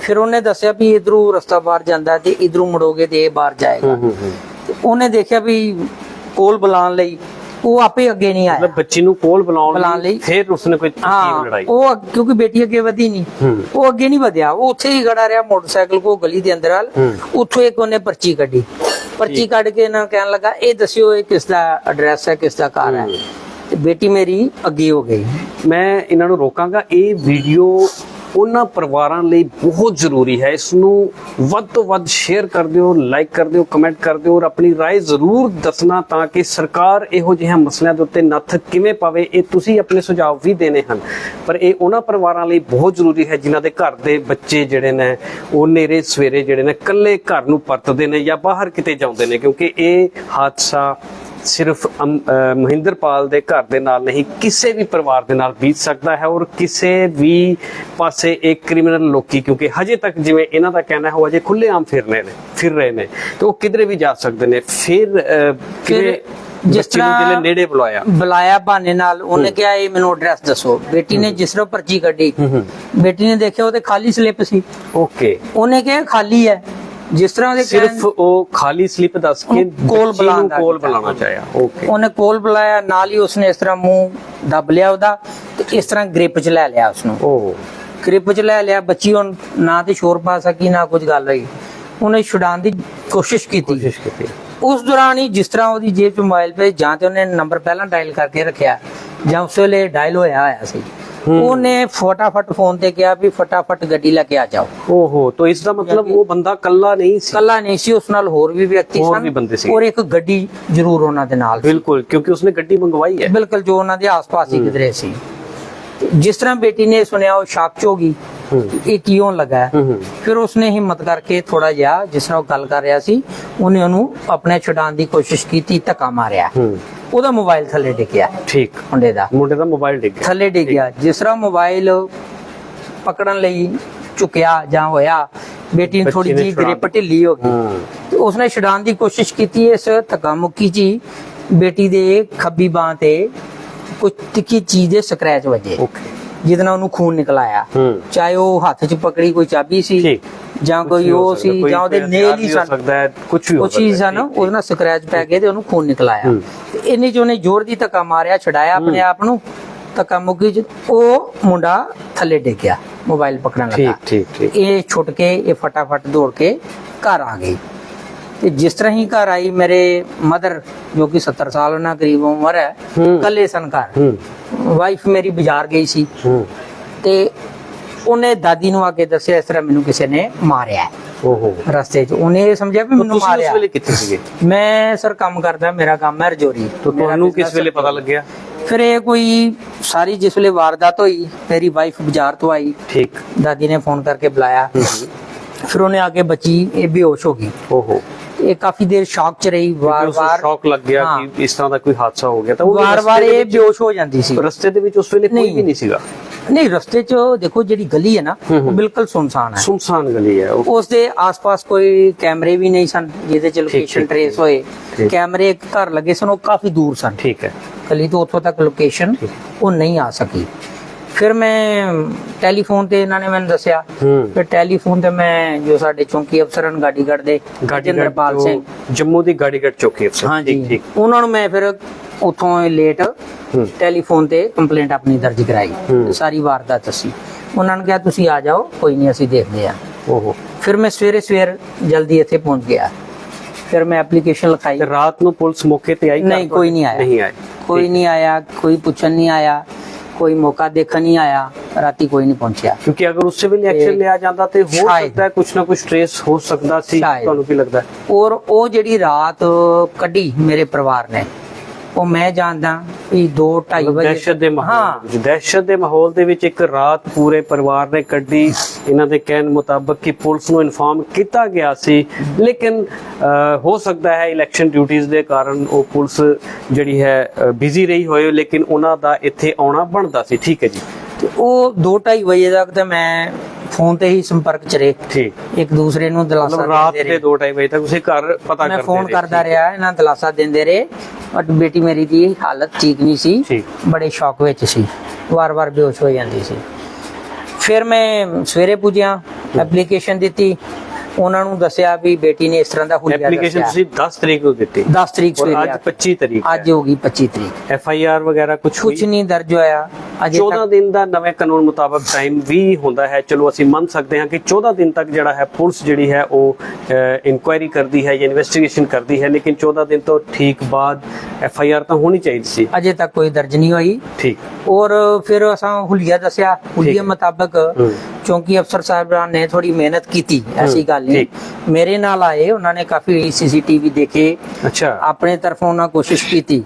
ਫਿਰ ਉਹਨੇ ਦੱਸਿਆ ਵੀ ਇਧਰੋਂ ਰਸਤਾ ਬਾਹਰ ਜਾਂਦਾ ਤੇ ਇਧਰੋਂ ਮੁੜੋਗੇ ਤੇ ਇਹ ਬਾਹਰ ਜਾਏਗਾ। ਉਹਨੇ ਦੇਖਿਆ ਵੀ ਕੋਲ ਬੁਲਾਉਣ ਲਈ ਉਹ ਆਪੇ ਅੱਗੇ ਨਹੀਂ ਆਇਆ। ਮਤਲਬ ਬੱਚੀ ਨੂੰ ਕੋਲ ਬੁਲਾਉਣ ਲਈ ਫਿਰ ਉਸਨੇ ਕੋਈ ਚੀਜ਼ ਹਾਂ ਲੜਾਈ। ਉਹ ਕਿਉਂਕਿ ਬੇਟੀ ਅੱਗੇ ਵਧੀ ਨਹੀਂ। ਉਹ ਅੱਗੇ ਨਹੀਂ ਵਧਿਆ। ਉਹ ਉੱਥੇ ਹੀ ਖੜਾ ਰਿਹਾ ਮੋਟਰਸਾਈਕਲ ਕੋ ਗਲੀ ਦੇ ਅੰਦਰ ਹੂੰ। ਉੱਥੋਂ ਇੱਕ ਉਹਨੇ ਪਰਚੀ ਕੱਢੀ। ਪਰਚੀ ਕੱਢ ਕੇ ਨਾ ਕਹਿਣ ਲੱਗਾ ਇਹ ਦੱਸਿਓ ਇਹ ਕਿਸ ਦਾ ਐਡਰੈਸ ਹੈ ਕਿਸ ਦਾ ਘਰ ਹੈ। ਬੇਟੀ ਮੇਰੀ ਅੱਗੇ ਹੋ ਗਈ ਮੈਂ ਇਹਨਾਂ ਨੂੰ ਰੋਕਾਂਗਾ ਇਹ ਵੀਡੀਓ ਉਹਨਾਂ ਪਰਿਵਾਰਾਂ ਲਈ ਬਹੁਤ ਜ਼ਰੂਰੀ ਹੈ ਇਸ ਨੂੰ ਵੱਧ ਤੋਂ ਵੱਧ ਸ਼ੇਅਰ ਕਰ ਦਿਓ ਲਾਈਕ ਕਰ ਦਿਓ ਕਮੈਂਟ ਕਰ ਦਿਓ ਔਰ ਆਪਣੀ رائے ਜ਼ਰੂਰ ਦੱਸਣਾ ਤਾਂ ਕਿ ਸਰਕਾਰ ਇਹੋ ਜਿਹੇ ਮਸਲਿਆਂ ਦੇ ਉੱਤੇ ਨੱਥ ਕਿਵੇਂ ਪਾਵੇ ਇਹ ਤੁਸੀਂ ਆਪਣੇ ਸੁਝਾਅ ਵੀ ਦੇਣੇ ਹਨ ਪਰ ਇਹ ਉਹਨਾਂ ਪਰਿਵਾਰਾਂ ਲਈ ਬਹੁਤ ਜ਼ਰੂਰੀ ਹੈ ਜਿਨ੍ਹਾਂ ਦੇ ਘਰ ਦੇ ਬੱਚੇ ਜਿਹੜੇ ਨੇ ਉਹ ਨੇਰੇ ਸਵੇਰੇ ਜਿਹੜੇ ਨੇ ਇਕੱਲੇ ਘਰ ਨੂੰ ਪਰਤਦੇ ਨੇ ਜਾਂ ਬਾਹਰ ਕਿਤੇ ਜਾਂਦੇ ਨੇ ਕਿਉਂਕਿ ਇਹ ਹਾਦਸਾ ਸਿਰਫ ਮਹਿੰਦਰਪਾਲ ਦੇ ਘਰ ਦੇ ਨਾਲ ਨਹੀਂ ਕਿਸੇ ਵੀ ਪਰਿਵਾਰ ਦੇ ਨਾਲ ਬੀਤ ਸਕਦਾ ਹੈ ਔਰ ਕਿਸੇ ਵੀ ਪਾਸੇ ਇੱਕ ਕ੍ਰਿਮੀਨਲ ਲੋਕੀ ਕਿਉਂਕਿ ਹਜੇ ਤੱਕ ਜਿਵੇਂ ਇਹਨਾਂ ਦਾ ਕਹਿਣਾ ਹੈ ਉਹ ਅਜੇ ਖੁੱਲੇਆਮ ਫਿਰ ਰਹੇ ਨੇ ਫਿਰ ਰਹੇ ਨੇ ਤੇ ਉਹ ਕਿਧਰੇ ਵੀ ਜਾ ਸਕਦੇ ਨੇ ਫਿਰ ਕਿਵੇਂ ਜਿਸ ਤਰ੍ਹਾਂ- ਨੇੜੇ ਬੁਲਾਇਆ? ਬੁਲਾਇਆ ਬਹਾਨੇ ਨਾਲ ਉਹਨੇ ਕਿਹਾ ਇਹ ਮੈਨੂੰ ਐਡਰੈਸ ਦੱਸੋ। ਬੇਟੀ ਨੇ ਜਿਸ ਤਰ੍ਹਾਂ ਪਰਚੀ ਕੱਢੀ ਬੇਟੀ ਨੇ ਦੇਖਿਆ ਉਹ ਤੇ ਖਾਲੀ ਸਲਿੱਪ ਸੀ। ਓਕੇ। ਉਹਨੇ ਕਿਹਾ ਖਾਲੀ ਹੈ। ਜਿਸ ਤਰ੍ਹਾਂ ਉਹਦੇ ਸਿਰਫ ਉਹ ਖਾਲੀ ਸਲਿੱਪ ਦੱਸ ਕੇ ਕੋਲ ਬੁਲਾਉਣ ਦਾ ਕੋਲ ਕੀਤਾ। ਬੁਲਾਉਣਾ ਚਾਹਿਆ। ਓਕੇ ਉਹਨੇ ਕੋਲ ਬੁਲਾਇਆ ਨਾਲ ਹੀ ਉਸਨੇ ਇਸ ਤਰ੍ਹਾਂ ਮੂੰਹ ਦੱਬ ਲਿਆ ਉਹਦਾ ਤੇ ਇਸ ਤਰ੍ਹਾਂ ਗ੍ਰਿਪ 'ਚ ਲੈ ਲਿਆ ਉਸਨੂੰ। ਉਹ ਗ੍ਰਿਪ 'ਚ ਲੈ ਲਿਆ ਬੱਚੀ ਹੁਣ ਨਾ ਤੇ ਸ਼ੋਰ ਪਾ ਸਕੀ ਨਾ ਕੁਝ ਗੱਲ ਹੋਈ। ਉਹਨੇ ਛੁਡਾਉਣ ਦੀ ਕੋਸ਼ਿਸ਼ ਕੀਤੀ। ਕੋਸ਼ਿਸ਼ ਕੀਤੀ। ਉਸ ਦੌਰਾਨ ਹੀ ਜਿਸ ਤਰ੍ਹਾਂ ਉਹਦੀ ਜੇਬ 'ਚ ਮੋਬਾਈਲ ਪੇ ਜਾਂ ਤੇ ਉਹਨੇ ਨੰਬਰ ਪਹਿਲਾਂ ਡਾਇਲ ਕਰਕੇ ਰੱਖਿਆ ਜਾਂ ਉਸ ਵੇਲੇ ਡਾਇਲ ਹੋਇਆ ਹੋਇਆ ਸੀ। ਉਹਨੇ ਫਟਾਫਟ ਫੋਨ ਤੇ ਕਿਹਾ ਵੀ ਫਟਾਫਟ ਗੱਡੀ ਲੈ ਕੇ ਆ ਜਾਓ। ਓਹੋ ਤਾਂ ਇਸ ਦਾ ਮਤਲਬ ਉਹ ਬੰਦਾ ਕੱਲਾ ਨਹੀਂ ਸੀ? ਕੱਲਾ ਨਹੀਂ ਸੀ ਉਸ ਨਾਲ ਹੋਰ ਵੀ ਵਿਅਕਤੀ ਹੋਰ ਸਨ ਵੀ ਬੰਦੇ ਸੀ। ਔਰ ਇੱਕ ਗੱਡੀ ਜ਼ਰੂਰ ਉਹਨਾਂ ਦੇ ਨਾਲ ਬਿਲਕੁਲ ਕਿਉਂਕਿ ਉਸਨੇ ਗੱਡੀ ਮੰਗਵਾਈ ਹੈ। ਬਿਲਕੁਲ ਜੋ ਉਹਨਾਂ ਦੇ ਆਸ-ਪਾਸ ਹੀ ਕਿਧਰੇ ਸੀ। ਜਿਸ ਤਰ੍ਹਾਂ ਬੇਟੀ ਨੇ ਸੁਣਿਆ ਉਹ ਸ਼ਾਕ ਚ ਹੋ ਗਈ। ਇਹ ਕਿਉਂ ਲੱਗਾ ਫਿਰ ਉਸਨੇ ਹਿੰਮਤ ਕਰਕੇ ਥੋੜਾ ਜਿਹਾ ਜਿਸ ਉਹ ਗੱਲ ਕਰ ਰਿਹਾ ਸੀ ਉਹਨੇ ਉਹਨੂੰ ਆਪਣੇ ਛੁਡਾਉਣ ਦੀ ਕੋਸ਼ਿਸ਼ ਕੀਤੀ ਧੱਕਾ ਮਾਰਿਆ। ਉਹਦਾ ਮੋਬਾਈਲ ਥੱਲੇ ਡਿੱਗਿਆ। ਠੀਕ। ਮੁੰਡੇ ਦਾ। ਮੁੰਡੇ ਦਾ ਮੋਬਾਈਲ ਡਿੱਗ ਗਿਆ। ਥੱਲੇ ਡਿੱਗਿਆ ਜਿਸ ਤਰ੍ਹਾਂ ਮੋਬਾਈਲ ਪਕੜਨ ਲਈ ਝੁਕਿਆ ਜਾਂ ਹੋਇਆ ਬੇਟੀ ਨੂੰ ਥੋੜੀ ਛੁਡਾ ਗ੍ਰਿਪ ਢਿੱਲੀ ਹੋ ਗਈ। ਤੇ ਉਸਨੇ ਛਡਾਉਣ ਦੀ ਕੋਸ਼ਿਸ਼ ਕੀਤੀ ਇਸ ਧੱਕਾ ਮੁੱਕੀ ਜੀ। ਬੇਟੀ ਦੇ ਖੱਬੀ ਬਾਹ ਤੇ ਕੁਝ ਤਿੱਖੀ ਚੀਜ਼ ਦੇ ਸਕ੍ਰੈਚ ਵੱਜੇ। ਓਕੇ। ਜਿਹਦੇ ਨਾਲ ਉਹਨੂੰ ਖੂਨ ਨਿਕਲ ਆਇਆ। ਚਾਹੇ ਉਹ ਹੱਥ 'ਚ ਪਕੜੀ ਕੋਈ ਚਾਬੀ ਸੀ। ਜਾਂ ਕੋਈ ਹੋ ਉਹ ਸੀ ਜਾਂ ਉਹਦੇ ਨੇਲ ਹੀ ਹੋ ਸਨ। ਸਕਦਾ ਹੈ ਕੁਝ ਵੀ ਹੋ ਸਕਦਾ ਆ ਨਾ ਉਹਦੇ ਨਾਲ ਸਕ੍ਰੈਚ ਪੈ ਗਏ ਤੇ ਉਹਨੂੰ ਖੂਨ ਨਿਕਲ ਆਇਆ ਹੂੰ। ਤੇ ਇੰਨੇ ਚ ਉਹਨੇ ਜ਼ੋਰ ਦੀ ਧੱਕਾ ਮਾਰਿਆ ਛਡਾਇਆ ਆਪਣੇ ਆਪ ਨੂੰ ਧੱਕਾ ਮੁੱਕੀ ਚ ਉਹ ਮੁੰਡਾ ਥੱਲੇ ਡਿੱਗ ਗਿਆ ਮੋਬਾਈਲ ਪਕੜਨ ਲੱਗਾ। ਠੀਕ ਠੀਕ ਠੀਕ। ਇਹ ਛੁੱਟ ਕੇ ਇਹ ਫਟਾਫਟ ਦੌੜ ਕੇ ਘਰ ਆ ਗਈ। ਤੇ ਜਿਸ ਤਰ੍ਹਾਂ ਹੀ ਘਰ ਆਈ ਮੇਰੇ ਮਦਰ ਜੋ ਕਿ 70 ਸਾਲ ਉਹਨਾਂ ਕਰੀਬ ਉਮਰ ਹੈ ਹੂੰ। ਕੱਲੇ ਸਨ ਘਰ। ਹੂੰ। ਵਾਈਫ ਮੇਰੀ ਬਾਜ਼ਾਰ ਗਈ ਸੀ। ਹੂੰ। ਤੇ ਉਹਨੇ ਦਾਦੀ ਨੂੰ ਆ ਕੇ ਦੱਸਿਆ ਇਸ ਤਰ੍ਹਾਂ ਮੈਨੂੰ ਕਿਸੇ ਨੇ ਮਾਰਿਆ। ਓਹੋ। ਰਸਤੇ 'ਚ। ਉਹਨੇ ਇਹ ਸਮਝਿਆ ਵੀ ਮੈਨੂੰ ਤੁਸੀਂ ਉਸ ਮਾਰਿਆ। ਵੇਲੇ ਕਿੱਥੇ ਸੀਗੇ? ਮੈਂ ਸਰ ਕੰਮ ਕਰਦਾ ਮੇਰਾ ਕੰਮ ਹੈ ਰਜੋਰੀ। ਤਾਂ ਮੇਰਾ ਤੁਹਾਨੂੰ business ਕਿਸ ਵੇਲੇ ਪਤਾ ਲੱਗਿਆ? ਫਿਰ ਇਹ ਕੋਈ ਸਾਰੀ ਜਿਸ ਵੇਲੇ ਵਾਰਦਾਤ ਹੋਈ ਮੇਰੀ ਵਾਈਫ ਬਾਜ਼ਾਰ ਤੋਂ ਆਈ। ਠੀਕ। ਦਾਦੀ ਨੇ ਫੋਨ ਕਰਕੇ ਬੁਲਾਇਆ। ਫਿਰ ਉਹਨੇ ਆ ਕੇ ਬੱਚੀ ਇਹ ਬੇਹੋਸ਼ ਹੋ ਗਈ। ਓਹੋ। ਇਹ ਕਾਫੀ ਦੇਰ ਸ਼ੌਕ ਚ ਰਹੀ। ਵਾਰ-ਵਾਰ ਸ਼ੌਕ ਲੱਗ ਗਿਆ ਹਾਂ। ਕਿ ਇਸ ਤਰ੍ਹਾਂ ਦਾ ਕੋਈ ਹਾਦਸਾ ਹੋ ਗਿਆ ਤਾਂ ਉਹ ਵਾਰ-ਵਾਰ ਰਸਤੇ ਦੇ ਇਹ ਵਿੱਚ- ਬੇਹੋਸ਼ ਹੋ ਜਾਂਦੀ ਸੀ। ਰਸਤੇ ਦੇ ਵਿੱਚ ਉਸ ਵੇਲੇ ਕੋਈ। ਵੀ ਨਹੀਂ ਸੀਗਾ। ਨਹੀਂ ਰਸਤੇ 'ਚ ਦੇਖੋ ਜਿਹੜੀ ਗਲੀ ਹੈ ਨਾ ਉਹ। ਬਿਲਕੁਲ ਸੁਨਸਾਨ ਹੈ। ਸੁਨਸਾਨ ਗਲੀ ਹੈ ਉਸ ਦੇ ਆਸ-ਪਾਸ ਕੋਈ ਕੈਮਰੇ ਵੀ ਨਹੀਂ ਸਨ ਜਿਹਦੇ ਚ ਲੋਕੇਸ਼ਨ ਟਰੇਸ ਹੋਏ। ਕੈਮਰੇ ਇੱਕ ਘਰ ਲੱਗੇ ਸਨ ਉਹ ਕਾਫੀ ਦੂਰ ਸਨ। ਠੀਕ ਹੈ। ਗਲੀ ਤੋਂ ਉੱਥੋਂ ਤੱਕ ਲੋਕੇਸ਼ਨ ਉਹ ਨਹੀਂ ਆ ਸਕੀ। ਫਿਰ ਮੈਂ ਟੈਲੀਫੋਨ ਤੇ ਇਹਨਾਂ ਨੇ ਮੈਨੂੰ ਦੱਸਿਆ। ਫਿਰ ਟੈਲੀਫੋਨ ਤੇ ਮੈਂ ਜੋ ਸਾਡੇ ਚੌਂਕੀ ਅਫਸਰ ਹਨ ਗਾਡੀਗੜ੍ਹ ਦੇ ਜਿੰਦਰਪਾਲ ਸਿੰਘ। ਜੰਮੂ ਦੀ ਗਾੜੀਗੜ ਚੌਕੀ ਅਫਸਰ। ਠੀਕ। ਉਹਨਾਂ ਨੂੰ ਮੈਂ ਫਿਰ ਉੱਥੋਂ ਲੇਟ ਟੈਲੀਫੋਨ ਤੇ ਕੰਪਲੇਂਟ ਆਪਣੀ ਦਰਜ ਕਰਾਈ। ਸਾਰੀ ਵਾਰਦਾਤ ਅਸੀਂ। ਉਹਨਾਂ ਨੇ ਕਿਹਾ ਤੁਸੀਂ ਆ ਜਾਓ ਕੋਈ ਨਹੀਂ ਅਸੀਂ ਦੇਖਦੇ ਆ ਓਹੋ। ਫਿਰ ਮੈਂ ਸਵੇਰੇ ਸਵੇਰ ਜਲਦੀ ਇੱਥੇ ਪਹੁੰਚ ਗਿਆ। ਫਿਰ ਮੈਂ ਐਪਲੀਕੇਸ਼ਨ ਲਿਖਾਈ। ਰਾਤ ਨੂੰ ਪੁਲਿਸ ਮੌਕੇ ਤੇ ਆਈ ਨਹੀਂ, ਕੋਈ ਨਹੀਂ ਆਇਆ। ਨਹੀਂ ਆਇਆ ਕੋਈ ਨਹੀਂ ਆਇਆ ਕੋਈ ਪੁੱਛਣ ਨਹੀਂ ਆਇਆ ਕੋਈ ਮੌਕਾ ਦੇਖਣ ਨਹੀਂ ਆਇਆ ਰਾਤੀ ਕੋਈ ਨਹੀਂ ਪਹੁੰਚਿਆ। ਕਿਉਂਕਿ ਅਗਰ ਉਸੇ ਵੇਲੇ ਐਕਸ਼ਨ ਲਿਆ ਜਾਂਦਾ ਤੇ ਹੋ। ਸਕਦਾ ਕੁਛ ਨਾ ਕੁਛ ਟ੍ਰੇਸ ਹੋ ਸਕਦਾ ਸੀ। ਤੁਹਾਨੂੰ ਕੀ ਲੱਗਦਾ? ਔਰ ਉਹ ਜਿਹੜੀ ਰਾਤ ਕੱਢੀ ਮੇਰੇ ਪਰਿਵਾਰ ਨੇ ਉਹ ਮੈਂ ਜਾਣਦਾ ਵੀ 2 2:30 ਵਜੇ ਦਹਿਸ਼ਤ ਦੇ ਮਾਹੌਲ ਹਾਂ। ਦੇ ਵਿੱਚ ਦਹਿਸ਼ਤ ਦੇ ਮਾਹੌਲ ਦੇ ਵਿੱਚ ਇੱਕ ਰਾਤ ਪੂਰੇ ਪਰਿਵਾਰ ਨੇ ਕੱਢੀ। ਇਹਨਾਂ ਦੇ ਕਹਿਣ ਮੁਤਾਬਕ ਕਿ ਪੁਲਿਸ ਨੂੰ ਇਨਫਾਰਮ ਕੀਤਾ ਗਿਆ ਸੀ। ਲੇਕਿਨ ਹੋ ਸਕਦਾ ਹੈ ਇਲੈਕਸ਼ਨ ਡਿਊਟੀਆਂ ਦੇ ਕਾਰਨ ਉਹ ਪੁਲਿਸ ਜਿਹੜੀ ਹੈ ਬਿਜ਼ੀ ਰਹੀ ਹੋਏ ਲੇਕਿਨ ਉਹਨਾਂ ਦਾ ਇੱਥੇ ਆਉਣਾ ਬਣਦਾ ਸੀ। ਠੀਕ ਹੈ ਜੀ। ਉਹ 2 2:30 ਵਜੇ ਤੱਕ ਤਾਂ ਮੈਂ ਫੋਨ ਤੇ ਹੀ ਸੰਪਰਕ ਚ ਰਹੇ। ਠੀਕ। ਇੱਕ ਦੂਸਰੇ ਨੂੰ ਦਿਲਾਸਾ ਮਤਲਬ ਰਾਤ ਦਿੰਦੇ ਦੇ ਰਹੇ 2:30 ਵਜੇ ਤੱਕ ਤੁਸੀਂ ਘਰ ਪਤਾ ਮੈਂ ਕਰਦੇ ਫੋਨ ਰਹੇ। ਕਰਦਾ ਰਿਹਾ ਇਹਨਾਂ ਦਿਲਾਸਾ ਦਿੰਦੇ ਰਹੇ। ਬਟ ਬੇਟੀ ਮੇਰੀ ਦੀ ਹਾਲਤ ਠੀਕ ਨਹੀਂ ਸੀ। ਠੀਕ। ਬੜੇ ਸ਼ੌਕ ਵਿੱਚ ਸੀ। ਵਾਰ-ਵਾਰ ਬੇਹੋਸ਼ ਹੋ ਜਾਂਦੀ ਸੀ। ਫਿਰ ਮੈਂ ਸਵੇਰੇ ਪੁੱਜਿਆ ਐਪਲੀਕੇਸ਼ਨ ਦਿੱਤੀ। ਉਹਨਾਂ ਨੂੰ ਦੱਸਿਆ ਵੀ ਬੇਟੀ ਨੇ ਇਸ ਤਰ੍ਹਾਂ ਦਾ ਹੁਲੀਆ ਐਪਲੀਕੇਸ਼ਨ ਤੁਸੀਂ 10 ਤਰੀਕ ਨੂੰ ਦਿੱਤੀ। 10 ਤਰੀਕ ਔਰ ਸਵੇਰੇ ਅੱਜ ਆ ਕੇ। 25 ਤਰੀਕ ਅੱਜ ਹੋ ਗਈ 25 ਤਰੀਕ। ਐਫ ਆਈ ਆਰ ਵਗੈਰਾ ਕੁਝ ਕੁਝ ਨਹੀਂ ਦਰਜ ਹੋਇਆ। 14 ਤੱਕ ਦਿਨ ਦਾ ਨਵੇਂ ਕਾਨੂੰਨ ਮੁਤਾਬਕ ਟਾਈਮ ਵੀ ਹੁੰਦਾ ਹੈ। ਚਲੋ ਅਸੀਂ ਮੰਨ ਸਕਦੇ ਹਾਂ ਕਿ 14 ਦਿਨ ਤੱਕ ਜਿਹੜਾ ਹੈ ਪੁਲਿਸ ਜਿਹੜੀ ਹੈ ਉਹ ਇਨਕੁਆਇਰੀ ਕਰਦੀ ਹੈ ਜਾਂ ਇਨਵੈਸਟੀਗੇਸ਼ਨ ਕਰਦੀ ਹੈ। ਲੇਕਿਨ 14 ਦਿਨ ਤੋਂ ਠੀਕ ਬਾਅਦ ਐਫ ਆਈ ਆਰ ਤਾਂ ਹੋਣੀ ਚਾਹੀਦੀ ਸੀ। ਅਜੇ ਤੱਕ ਕੋਈ ਦਰਜ ਨਹੀਂ ਹੋਈ। ਠੀਕ। ਔਰ ਫਿਰ ਅਸਾਂ ਹੁਲੀਆ ਦੱਸਿਆ। ਹੁਲੀਆ। ਮੁਤਾਬਕ ਚੌਂਕੀ ਅਫਸਰ ਸਾਹਿਬਾਨ ਨੇ ਥੋੜੀ ਮਿਹਨਤ ਕੀਤੀ ਐਸੀ ਗੱਲ ਨਹੀਂ। ਮੇਰੇ ਨਾਲ ਆਏ ਉਹਨਾਂ ਨੇ ਕਾਫੀ ਸੀਸੀਟੀਵੀ ਦੇਖੇ। ਅੱਛਾ। ਆਪਣੇ ਤਰਫੋਂ ਉਹਨਾਂ ਕੋਸ਼ਿਸ਼ ਕੀਤੀ।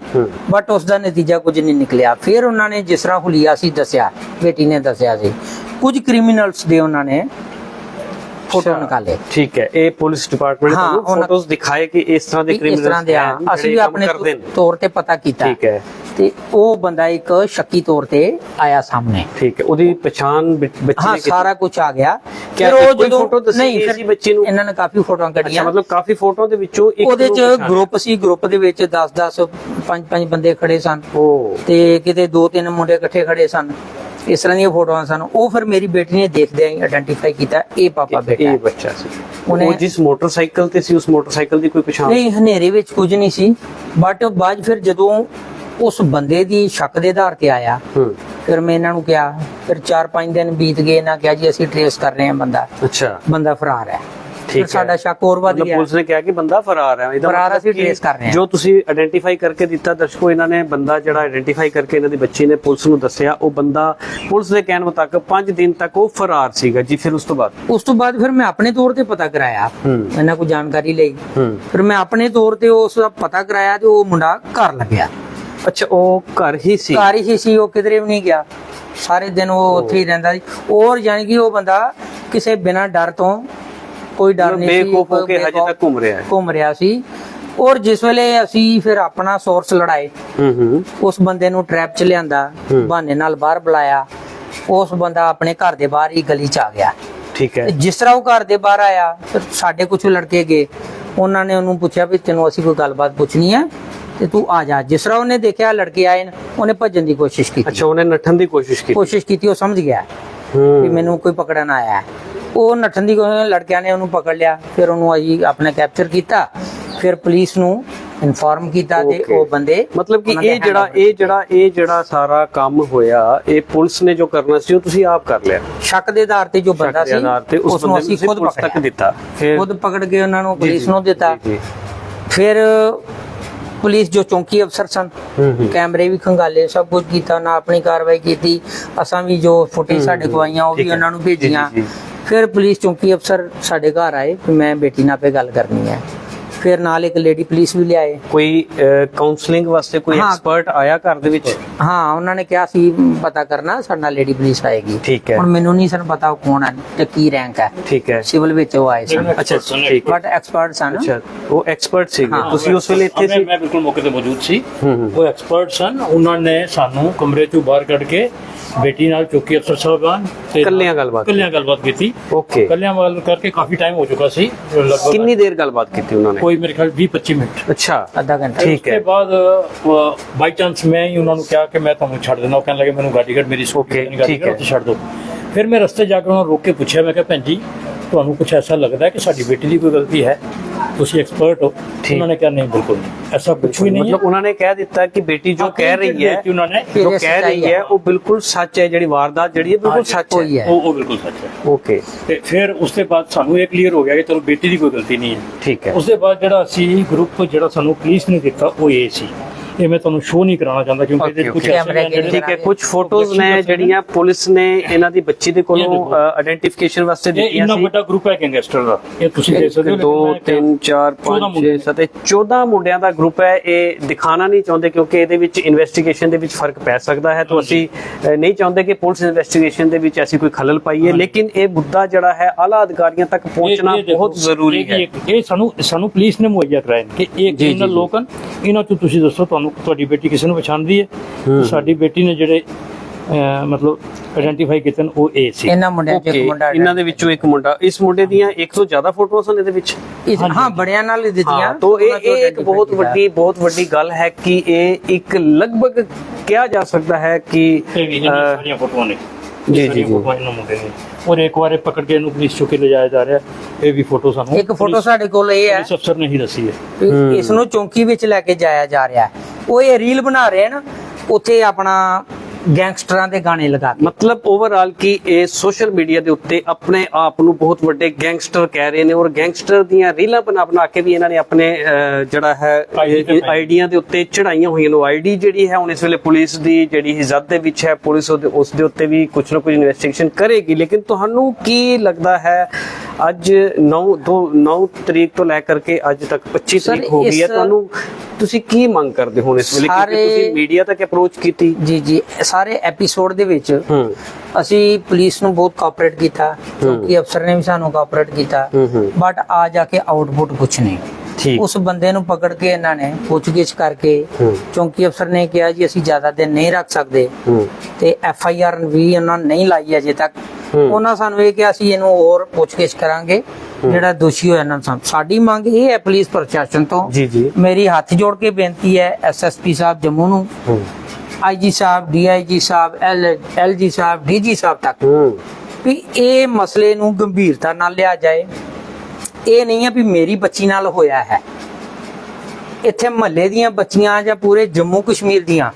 ਬਟ ਉਸ ਦਾ ਨਤੀਜਾ ਕੁਝ ਨਹੀਂ ਨਿਕਲਿਆ। ਫਿਰ ਉਹਨਾਂ ਨੇ ਜਿਸ ਤਰ੍ਹਾਂ ਹੁਲੀਆ ਸੀ ਦੱਸਿਆ ਬੇਟੀ ਨੇ ਦੱਸਿਆ ਸੀ। ਕੁਝ ਕ੍ਰਿਮੀਨਲਸ ਦੇ ਉਹਨਾਂ ਨੇ ਫੋਟੋ। ਨਿਕਾਲੇ। ਠੀਕ ਹੈ। ਇਹ ਪੁਲਿਸ ਡਿਪਾਰਟਮੈਂਟ ਨੇ ਫੋਟੋਜ਼ ਦਿਖਾਏ ਕਿ ਇਸ ਤਰ੍ਹਾਂ ਦੇ ਇਸ ਤਰ੍ਹਾਂ ਕ੍ਰਿਮੀਨਲਸ ਦੇ ਆ। ਅਸੀਂ ਵੀ ਆਪਣੇ ਤੌਰ ਤੇ ਪਤਾ ਕੀਤਾ। ਠੀਕ ਹੈ। ਤੇ ਉਹ ਬੰਦਾ ਇੱਕ ਸ਼ੱਕੀ ਤੌਰ ਤੇ ਆਇਆ ਸਾਹਮਣੇ ਠੀਕ ਹੈ ਉਹਦੀ ਪਛਾਣ ਬੱਚ- ਹਾਂ? ਸਾਰਾ ਕੁਝ ਆ ਗਿਆ ਫਿਰ ਉਹ ਜਦੋਂ photo ਦੱਸੀ ਸੀ ਬੱਚੀ ਨੂੰ? ਇਹਨਾਂ ਨੇ ਕਾਫੀ ਫੋਟੋਆਂ ਕੱਢੀਆਂ ਮਤਲਬ ਕਾਫੀ ਫੋਟੋ ਦੇ ਵਿੱਚੋਂ ਇੱਕ ਉਹਦੇ ਚ। ਗਰੁੱਪ ਸੀ ਗਰੁੱਪ ਦੇ ਵਿੱਚ 10 10 5 5 ਬੰਦੇ ਖੜੇ ਸਨ ਉਹ ਤੇ ਕਿਤੇ ਦੋ ਤਿੰਨ ਮੁੰਡੇ ਇਕੱਠੇ ਖੜੇ ਸਨ ਇਸ ਤਰ੍ਹਾਂ ਦੀਆਂ ਫੋਟੋਆਂ ਸਨ ਉਹ ਫਿਰ ਮੇਰੀ ਬੇਟੀ ਨੇ ਦੇਖਦਿਆਂ ਹੀ ਆਇਡੈਂਟੀਫਾਈ ਕੀਤਾ ਇਹ ਪਾਪਾ ਬੇਟਾ ਇਹ। ਬੱਚਾ ਸੀ ਉਹ ਜਿਸ ਮੋਟਰਸਾਈਕਲ ਤੇ ਸੀ ਉਸ ਮੋਟਰਸਾਈਕਲ ਦੀ ਕੋਈ ਪਛਾਣ ਨਹੀਂ ਹਨੇਰੇ ਵਿੱਚ ਕੁਝ ਨਹੀਂ ਸੀ ਬਟ ਬਾਅਦ ਫਿਰ ਜਦੋਂ ਉਸ ਬੰਦੇ ਦੀ ਸ਼ੱਕ ਦੇ ਆਧਾਰ ਤੇ ਆਇਆ। ਫਿਰ ਮੈਂ ਇਹਨਾਂ ਨੂੰ ਕਿਹਾ ਫਿਰ 4-5 ਦਿਨ ਬੀਤ ਗਏ ਇਹਨਾਂ ਕਿਹਾ ਜੀ ਅਸੀਂ ਟ੍ਰੇਸ ਕਰ ਰਹੇ ਹਾਂ ਬੰਦਾ। ਅੱਛਾ। ਬੰਦਾ ਫਰਾਰ ਹੈ। ਠੀਕ। ਸਾਡਾ ਸ਼ੱਕ ਹੋਰ ਵੱਧ ਗਿਆ। ਪੁਲਿਸ ਨੇ ਕਿਹਾ ਕਿ ਬੰਦਾ ਫਰਾਰ ਹੈ। ਇਹਦਾ ਫਰਾਰ ਅਸੀਂ trace ਕਰ ਰਹੇ ਹਾਂ। ਜੋ ਤੁਸੀਂ ਆਇਡੈਂਟੀਫਾਈ ਕਰਕੇ ਦਿੱਤਾ ਦਰਸ਼ਕੋ ਇਹਨਾਂ ਨੇ ਬੰਦਾ ਜਿਹੜਾ ਆਇਡੈਂਟੀਫਾਈ ਕਰਕੇ ਇਹਨਾਂ ਦੀ ਬੱਚੀ ਨੇ ਪੁਲਿਸ ਨੂੰ ਦੱਸਿਆ ਉਹ ਬੰਦਾ ਪੁਲਿਸ ਦੇ ਕਹਿਣ ਮੁਤਾਬਕ 5 ਦਿਨ ਤੱਕ ਉਹ ਫਰਾਰ ਸੀਗਾ ਜੀ। ਫਿਰ ਉਸ ਤੋਂ ਬਾਅਦ? ਉਸ ਤੋਂ ਬਾਅਦ ਫਿਰ ਮੈਂ ਆਪਣੇ ਤੌਰ ਤੇ ਪਤਾ ਕਰਾਇਆ। ਇਹਨਾਂ ਕੋਲ ਜਾਣਕਾਰੀ ਲਈ। ਫਿਰ ਮੈਂ ਆਪਣੇ ਤੌਰ ਤੇ ਉਸ ਦਾ ਪਤਾ ਕਰਾਇਆ ਤੇ ਉਹ ਮੁੰਡਾ ਘਰ ਲੱਗਿਆ। ਅੱਛਾ ਉਹ ਘਰ ਹੀ ਸੀ? ਘਰ ਹੀ ਸੀ ਉਹ ਕਿਧਰੇ ਵੀ ਨਹੀਂ ਗਿਆ। ਸਾਰੇ ਦਿਨ ਉਹ ਉੱਥੇ ਹੀ ਰਹਿੰਦਾ ਸੀ। ਔਰ ਯਾਨੀ ਕਿ ਉਹ ਬੰਦਾ ਕਿਸੇ ਬਿਨਾਂ ਡਰ ਤੋਂ ਕੋਈ ਡਰ ਨਹੀਂ ਸੀ ਬੇਖੌਫ ਹੋ ਕੇ ਹਜੇ ਤੱਕ ਘੁੰਮ ਰਿਹਾ ਹੈ। ਘੁੰਮ ਰਿਹਾ ਸੀ। ਔਰ ਜਿਸ ਵੇਲੇ ਅਸੀਂ ਫਿਰ ਆਪਣਾ ਸੋਰਸ ਲੜਾਏ ਹੂੰ ਹੂੰ। ਉਸ ਬੰਦੇ ਨੂੰ ਟ੍ਰੈਪ ਚ ਲਿਆਂਦਾ। ਬਹਾਨੇ ਨਾਲ ਬਾਹਰ ਬੁਲਾਇਆ ਉਸ ਬੰਦਾ ਆਪਣੇ ਘਰ ਦੇ ਬਾਹਰ ਹੀ ਗਲੀ ਚ ਆ ਗਿਆ। ਠੀਕ ਹੈ। ਜਿਸ ਤਰ੍ਹਾਂ ਉਹ ਘਰ ਦੇ ਬਾਹਰ ਆਇਆ ਫਿਰ ਸਾਡੇ ਕੁਝ ਲੜਕੇ ਗਏ। ਉਹਨਾਂ ਨੇ ਉਹਨੂੰ ਪੁੱਛਿਆ ਵੀ ਤੈਨੂੰ ਅਸੀਂ ਕੋਈ ਗੱਲਬਾਤ ਪੁੱਛਣੀ ਹੈ? ਤੇ ਤੂੰ ਆ ਜਾ। ਜਿਸ ਤਰ੍ਹਾਂ ਉਹਨੇ ਦੇਖਿਆ ਲੜਕੇ ਆਏ ਨੇ ਉਹਨੇ ਭੱਜਣ ਦੀ ਕੋਸ਼ਿਸ਼ ਕੀਤੀ। ਅੱਛਾ ਉਹਨੇ ਨੱਠਣ ਦੀ ਕੋਸ਼ਿਸ਼ ਕੀਤੀ? ਕੋਸ਼ਿਸ਼ ਕੀਤੀ ਉਹ ਸਮਝ ਗਿਆ ਵੀ ਮੈਨੂੰ ਕੋਈ ਪਕੜਨ ਆਇਆ। ਉਹ ਨੱਠਣ ਦੀ ਕੋਸ਼ਿਸ਼ ਲੜਕਿਆਂ ਨੇ ਉਹਨੂੰ ਪਕੜ ਲਿਆ। ਫਿਰ ਉਹਨੂੰ ਅਸੀਂ ਆਪਣਾ ਕੈਪਚਰ ਕੀਤਾ। ਫਿਰ ਪੁਲਿਸ ਨੂੰ ਇਨਫੋਰਮ ਕੀਤਾ ਤੇ. ਉਹ ਬੰਦੇ ਮਤਲਬ ਕਿ ਇਹ ਜਿਹੜਾ ਇਹ ਜਿਹੜਾ ਇਹ ਜਿਹੜਾ ਸਾਰਾ ਕੰਮ ਹੋਇਆ ਇਹ ਪੁਲਿਸ ਨੇ ਜੋ ਕਰਨਾ ਸੀ ਉਹ ਤੁਸੀਂ ਆਪ ਕਰ ਲਿਆ? ਸ਼ੱਕ ਦੇ ਆਧਾਰ ਤੇ ਜੋ ਬੰਦਾ ਸੀ ਉਸ ਨੂੰ ਅਸੀਂ ਖੁਦ ਪਕੜਿਆ। ਦਿੱਤਾ। ਖੁਦ ਪਕੜ ਕੇ ਉਹਨਾਂ ਨੂੰ ਪੁਲਿਸ ਨੂੰ ਦਿੱਤਾ। ਫਿਰ ਪੁਲਿਸ ਜੋ ਚੌਂਕੀ ਅਫਸਰ ਸਨ ਕੈਮਰੇ ਵੀ ਖੰਗਾਲੇ ਸਭ ਕੁਝ ਕੀਤਾ ਨਾ ਆਪਣੀ ਕਾਰਵਾਈ ਕੀਤੀ। ਅਸਾਂ ਵੀ ਜੋ ਫੁਟੇਜ ਸਾਡੇ ਕੋਲ ਆਈਆਂ ਉਹ ਵੀ। ਉਹਨਾਂ ਨੂੰ ਭੇਜੀਆਂ। ਫਿਰ ਪੁਲਿਸ ਚੌਂਕੀ ਅਫਸਰ ਸਾਡੇ ਘਰ ਆਏ ਕਿ ਮੈਂ ਬੇਟੀ ਨਾਲ ਪੇ ਗੱਲ ਕਰਨੀ ਹੈ। ਫਿਰ ਨਾਲ ਇੱਕ ਲੇਡੀ ਪੁਲਿਸ ਵੀ ਲਿਆਏ। ਕੋਈ ਕਾਉਂਸਲਿੰਗ ਵਾਸਤੇ ਕੋਈ। ਐਕਸਪਰਟ ਆਇਆ ਘਰ ਦੇ ਵਿੱਚ? ਹਾਂ ਉਹਨਾਂ ਨੇ ਕਿਹਾ ਸੀ ਪਤਾ ਕਰਨਾ ਸਾਡੇ ਨਾਲ ਲੇਡੀ ਪੁਲਿਸ ਆਏਗੀ। ਠੀਕ ਹੈ। ਹੁਣ ਮੈਨੂੰ ਨਹੀਂ ਸਨ ਪਤਾ ਉਹ ਕੌਣ ਹੈ ਤੇ ਕੀ ਰੈਂਕ ਹੈ। ਠੀਕ ਹੈ। ਸਿਵਲ ਵਿੱਚ ਉਹ ਆਏ ਸਨ। ਅੱਛਾ ਠੀਕ ਹੈ। ਬਟ ਐਕਸਪਰਟ ਸਨ। ਅੱਛਾ ਉਹ ਐਕਸਪਰਟ ਸੀਗੇ। ਹਾਂ। ਤੁਸੀਂ ਉਸ ਵੇਲੇ ਇੱਥੇ ਸੀ? ਮੈਂ ਬਿਲਕੁਲ ਮੌਕੇ ਤੇ ਮੌਜੂਦ ਸੀ। ਹੂੰ ਹੂੰ। ਉਹ ਐਕਸਪਰਟ ਸਨ। ਉਹਨਾਂ ਨੇ ਸਾਨੂੰ ਕਮਰੇ ਚੋਂ ਬਾਹਰ ਕੱਢ ਕੇ ਬੇਟੀ ਨਾਲ ਚੌਕੀ ਅਫਸਰ ਸਾਹਿਬਾਨ ਤੇ ਇਕੱਲਿਆਂ ਗੱਲਬਾਤ ਕੱਲਿਆਂ ਗੱਲਬਾਤ ਕੀਤੀ। ਓਕੇ ਕੱਲਿਆਂ ਗੱਲ ਕਰਕੇ ਕਾਫੀ ਟਾਈਮ ਹੋ ਚੁੱਕਾ ਸੀ। ਲਗਭਗ ਕਿੰਨੀ ਦੇਰ ਗੱਲਬਾਤ ਕੀਤੀ ਉਹਨਾਂ ਨੇ? ਕੋਈ ਮੇਰੇ ਖਿਆਲ 20 25 ਮਿੰਟ। ਅੱਛਾ ਅੱਧਾ ਘੰਟਾ। ਠੀਕ ਉਸ ਹੈ ਤੋਂ ਬਾਅਦ ਬਾਈ ਚਾਂਸ ਮੈਂ ਹੀ ਉਹਨਾਂ ਨੂੰ ਕਿਹਾ ਕਿ ਮੈਂ ਤੁਹਾਨੂੰ ਛੱਡ ਦਿੰਦਾ। ਉਹ ਕਹਿਣ ਲੱਗੇ ਮੈਨੂੰ ਗਾਡੀ ਘੜ ਮੇਰੀ Okay, ਸਕੂਟੀ ਗਾਡੀ ਠੀਕ ਘੜ ਛੱਡ ਦਿਓ ਫਿਰ ਮੈਂ ਰਸਤੇ ਜਾ ਕੇ ਉਹਨਾਂ ਨੂੰ ਰੋਕ ਕੇ ਪੁੱਛਿਆ। ਮੈਂ ਕਿਹਾ ਭੈਣ ਜੀ ਤੁਹਾਨੂੰ ਕੁਝ ਐਸਾ ਲੱਗਦਾ ਹੈ ਕਿ ਸਾਡੀ ਬੇਟੀ ਦੀ ਕੋਈ ਗਲਤੀ ਹੈ? ਤੁਸੀਂ ਐਕਸਪਰਟ ਹੋ। ਉਹਨਾਂ ਨੇ ਕਿਹਾ ਨਹੀਂ ਬਿਲਕੁਲ ਨਹੀਂ। ਐਸਾ ਕੁਝ ਵੀ ਨਹੀਂ ਮਤਲਬ ਉਹਨਾਂ ਨੇ ਕਹਿ ਦਿੱਤਾ ਕਿ ਬੇਟੀ ਜੋ ਕਹਿ ਰਹੀ ਹੈ ਕਿ ਉਹਨਾਂ ਨੇ ਜੋ ਕਹਿ ਰਹੀ ਹੈ ਉਹ ਬਿਲਕੁਲ ਸੱਚ ਹੈ ਜਿਹੜੀ ਵਾਰਦਾਤ ਜਿਹੜੀ ਹੈ ਬਿਲਕੁਲ ਸੱਚ ਹੈ। ਉਹ ਉਹ ਬਿਲਕੁਲ ਸੱਚ ਹੈ। ਓਕੇ ਤੇ ਫਿਰ ਉਸ ਤੋਂ ਬਾਅਦ ਸਾਨੂੰ ਇਹ ਕਲੀਅਰ ਹੋ ਗਿਆ ਕਿ ਚਲੋ ਬੇਟੀ ਦੀ ਕੋਈ ਗਲਤੀ ਨਹੀਂ ਹੈ। ਠੀਕ ਹੈ। ਉਸ ਦੇ ਬਾਅਦ ਜਿਹੜਾ ਅਸੀਂ ਗਰੁੱਪ ਜਿਹੜਾ ਸਾਨੂੰ ਪੁਲਿਸ ਨੇ ਦਿੱਤਾ ਉਹ ਇਹ ਸੀ। ਇਹ ਮੈਂ ਤੁਹਾਨੂੰ ਸ਼ੋਅ ਨਹੀਂ ਕਰਾਉਣਾ ਚਾਹੁੰਦਾ ਕਿਉਂਕਿ ਇਹਦੇ ਕੁਝ ਠੀਕ ਹੈ ਕੁਝ ਫੋਟੋਜ਼ ਨੇ ਜਿਹੜੀਆਂ ਪੁਲਿਸ ਨੇ ਇਹਨਾਂ ਦੀ ਬੱਚੀ ਦੇ ਕੋਲੋਂ ਇਹ। ਆਇਡੈਂਟੀਫਿਕੇਸ਼ਨ ਵਾਸਤੇ ਇਹ ਦਿੱਤੀਆਂ ਇੰਨਾ ਸੀ। ਵੱਡਾ ਗਰੁੱਪ ਹੈ ਗੈਂਗਸਟਰ ਦਾ। ਇਹ ਤੁਸੀਂ ਦੇਖ ਸਕਦੇ ਹੋ 2 ਲੇਕਿਨ 3 ਮੈਂ 4 5 14 6 ਮੁੰਡੇ 7 14 ਮੁੰਡਿਆਂ ਦਾ ਗਰੁੱਪ ਹੈ। ਇਹ ਦਿਖਾਣਾ ਨਹੀਂ ਚਾਹੁੰਦੇ ਕਿਉਂਕਿ ਇਹਦੇ ਵਿੱਚ ਇਨਵੈਸਟੀਗੇਸ਼ਨ ਦੇ ਵਿੱਚ ਫ਼ਰਕ ਪੈ ਸਕਦਾ ਹੈ। ਤਾਂ ਅਸੀਂ ਨਹੀਂ ਚਾਹੁੰਦੇ ਕਿ ਪੁਲਿਸ ਇਨਵੈਸਟੀਗੇਸ਼ਨ ਦੇ ਵਿੱਚ ਐਸੀ ਕੋਈ ਖਲਲ ਪਾਈਏ ਲੇਕਿਨ ਇਹ ਮੁੱਦਾ ਜਿਹੜਾ ਹੈ ਆਲਾ ਅਧਿਕਾਰੀਆਂ ਤੱਕ ਪਹੁੰਚਣਾ ਇਹ- ਇਹ ਬਹੁਤ ਜ਼ਰੂਰੀ ਇਹ- ਹੈ। ਇਹ- ਇਹ ਸਾਨੂੰ ਸਾਨੂੰ ਪੁਲਿਸ ਨੇ ਮੁਹੱਈਆ ਕਰਾਇਆ। ਕਿ ਇਹ ਕ੍ਰਿਮੀਨਲ ਜੀ। ਲੋਕ ਹਨ। ਇਹਨਾਂ ਤੋਂ ਤੁਸੀਂ ਦੱਸੋ ਤੁਹਾਨੂੰ ਤੁਹਾਡੀ ਬੇਟੀ ਕਿਸੇ ਨੂੰ ਪਛਾਣਦੀ ਹੈ ਸਾਡੀ ਬੇਟੀ ਨੇ ਜਿਹੜੇ ਮਤਲਬ ਆਇਡੈਂਟੀਫਾਈ ਕੀਤੇ ਨੇ ਉਹ ਇਹ ਸੀ। ਇਹਨਾਂ ਮੁੰਡਿਆਂ ਚ ਇੱਕ ਮੁੰਡਾ ਇਹਨਾਂ ਦੇ ਵਿੱਚੋਂ ਇੱਕ ਮੁੰਡਾ। ਇਸ ਮੁੰਡੇ ਦੀਆਂ 100 ਜ਼ਿਆਦਾ ਫੋਟੋਆਂ ਸਨ ਇਹਦੇ ਵਿੱਚ? ਹਾਂ ਬੜਿਆਂ ਨਾਲ ਹੀ ਦਿੱਤੀਆਂ। ਹਾਂ ਤਾਂ ਇਹ ਤੋਂ ਇਹ ਇੱਕ ਬਹੁਤ। ਵੱਡੀ ਬਹੁਤ ਵੱਡੀ ਗੱਲ ਹੈ ਕਿ ਇਹ ਇੱਕ ਲਗਭਗ ਕਿਹਾ ਜਾ ਸਕਦਾ ਹੈ ਕਿ ਇਹ ਵੀ ਫੋਟੋਆਂ ਨੇ। ਜੀ, ਜੀ, ਜੀ। ਫੋਟੋਆਂ ਇਹਨਾਂ ਮੁੰਡੇ ਨੇ। ਔਰ ਇੱਕ ਵਾਰ ਇਹ ਪਕੜ ਕੇ ਇਹਨੂੰ ਪੁਲਿਸ ਚੁੱਕ ਕੇ ਲਿਜਾਇਆ ਜਾ ਰਿਹਾ। ਇਹ ਵੀ ਫੋਟੋ ਸਾਨੂੰ ਇੱਕ ਫੋਟੋ ਸਾਡੇ ਕੋਲ ਇਹ ਹੈ। ਪੁਲਿਸ ਅਫਸਰ ਨੇ ਹੀ ਦੱਸੀ ਹੈ। ਇਸ ਨੂੰ ਚੌਂਕੀ ਵਿੱਚ ਲੈ ਕੇ ਜਾਇਆ ਜਾ ਰਿਹਾ ਉਹ ਇਹ ਰੀਲ ਬਣਾ ਰਹੇ ਹਨ। ਉੱਥੇ ਆਪਣਾ ਗੈਂਗਸਟਰਾਂ ਦੇ ਗਾਣੇ ਲਗਾ ਕੇ। ਮਤਲਬ ਓਵਰਆਲ ਕੀ ਇਹ ਸੋਸ਼ਲ ਮੀਡੀਆ ਦੇ ਉੱਤੇ ਆਪਣੇ ਆਪ ਨੂੰ ਬਹੁਤ ਵੱਡੇ ਗੈਂਗਸਟਰ ਕਹਿ ਰਹੇ ਨੇ ਔਰ ਗੈਂਗਸਟਰ ਦੀਆਂ ਰੀਲਾਂ ਬਣਾ ਬਣਾ ਕੇ ਵੀ ਇਹਨਾਂ ਨੇ ਆਪਣੇ ਜਿਹੜਾ ਹੈ। ਆਈਡੀਆਂ ਦੇ ਉੱਤੇ ਚੜਾਈਆਂ ਹੋਈਆਂ ਨੇ। ਆਈਡੀ ਜਿਹੜੀ ਹੈ ਹੁਣ ਇਸ ਵੇਲੇ ਪੁਲਿਸ ਦੀ ਜਿਹੜੀ ਹਿਜ਼ਾਤ ਦੇ ਵਿੱਚ ਹੈ ਪੁਲਿਸ ਉਸ ਦੇ ਉੱਤੇ ਵੀ ਕੁਝ ਨਾ ਕੁਝ ਇਨਵੈਸਟੀਗੇਸ਼ਨ ਕਰੇਗੀ। ਲੇਕਿਨ ਤੁਹਾਨੂੰ ਕੀ ਲੱਗਦਾ ਹੈ ਅੱਜ 9 2 9 ਤਰੀਕ ਤੋਂ ਲੈ ਕਰਕੇ ਅੱਜ ਤੱਕ 25 Sir, ਤਰੀਕ ਹੋ ਗਈ ਹੈ। ਤੁਹਾਨੂੰ ਤੁਸੀਂ ਕੀ ਮੰਗ ਕਰਦੇ ਹੋ ਇਸ ਵੇਲੇ? ਕਿਉਂਕਿ ਸਾਰੇ- ਤੁਸੀਂ ਮੀਡੀਆ ਤੱਕ ਅਪਰੋਚ ਕੀਤੀ। ਜੀ ਜੀ। ਸਾਰੇ ਐਪੀਸੋਡ ਦੇ ਵਿੱਚ ਅਸੀਂ ਪੁਲਿਸ ਨੂੰ ਬਹੁਤ ਕੋਆਪਰੇਟ ਕੀਤਾ। ਚੌਂਕੀ ਅਫਸਰ ਨੇ ਵੀ ਸਾਨੂੰ ਕੋਆਪਰੇਟ ਕੀਤਾ। ਬਟ ਆ ਜਾ ਕੇ ਆਊਟਪੁੱਟ ਕੁਛ ਨਹੀਂ। ਠੀਕ। ਉਸ ਬੰਦੇ ਨੂੰ ਪਕੜ ਕੇ ਇਹਨਾਂ ਨੇ ਪੁੱਛਗਿੱਛ ਕਰਕੇ। ਚੌਂਕੀ ਅਫਸਰ ਨੇ ਕਿਹਾ ਜੀ ਅਸੀਂ ਜ਼ਿਆਦਾ ਦਿਨ ਨਹੀਂ ਰੱਖ ਸਕਦੇ। ਤੇ ਐਫ ਆਈ ਆਰ ਵੀ ਉਹਨਾਂ ਨੇ ਨਹੀਂ ਲਾਈ ਅਜੇ ਤੱਕ। ਉਹਨਾਂ ਸਾਨੂੰ ਇਹ ਕਿਹਾ ਅਸੀਂ ਇਹਨੂੰ ਹੋਰ ਪੁੱਛਗਿੱਛ ਕਰਾਂਗੇ। ਜਿਹੜਾ ਦੋਸ਼ੀ ਹੋਇਆ ਨਾ ਸਾਡੀ ਮੰਗ ਇਹ ਹੈ ਪੁਲਿਸ ਪ੍ਰਸ਼ਾਸਨ ਤੋਂ। ਜੀ ਜੀ। ਮੇਰੀ ਹੱਥ ਜੋੜ ਕੇ ਬੇਨਤੀ ਹੈ ਐਸਐਸਪੀ ਸਾਹਿਬ ਜੰਮੂ ਨੂੰ ਹੂੰ। ਆਈਜੀ ਸਾਹਿਬ ਡੀਆਈਜੀ ਸਾਹਿਬ ਐਲਜੀ ਸਾਹਿਬ ਡੀਜੀ ਸਾਹਿਬ ਤੱਕ। ਵੀ ਇਹ ਮਸਲੇ ਨੂੰ ਗੰਭੀਰਤਾ ਨਾਲ ਲਿਆ ਜਾਏ। ਇਹ ਨਹੀਂ ਹੈ ਵੀ ਮੇਰੀ ਬੱਚੀ ਨਾਲ ਹੋਇਆ ਹੈ। ਇੱਥੇ ਮਹੱਲੇ ਦੀਆਂ ਬੱਚੀਆਂ ਜਾਂ ਪੂਰੇ ਜੰਮੂ ਕਸ਼ਮੀਰ ਦੀਆਂ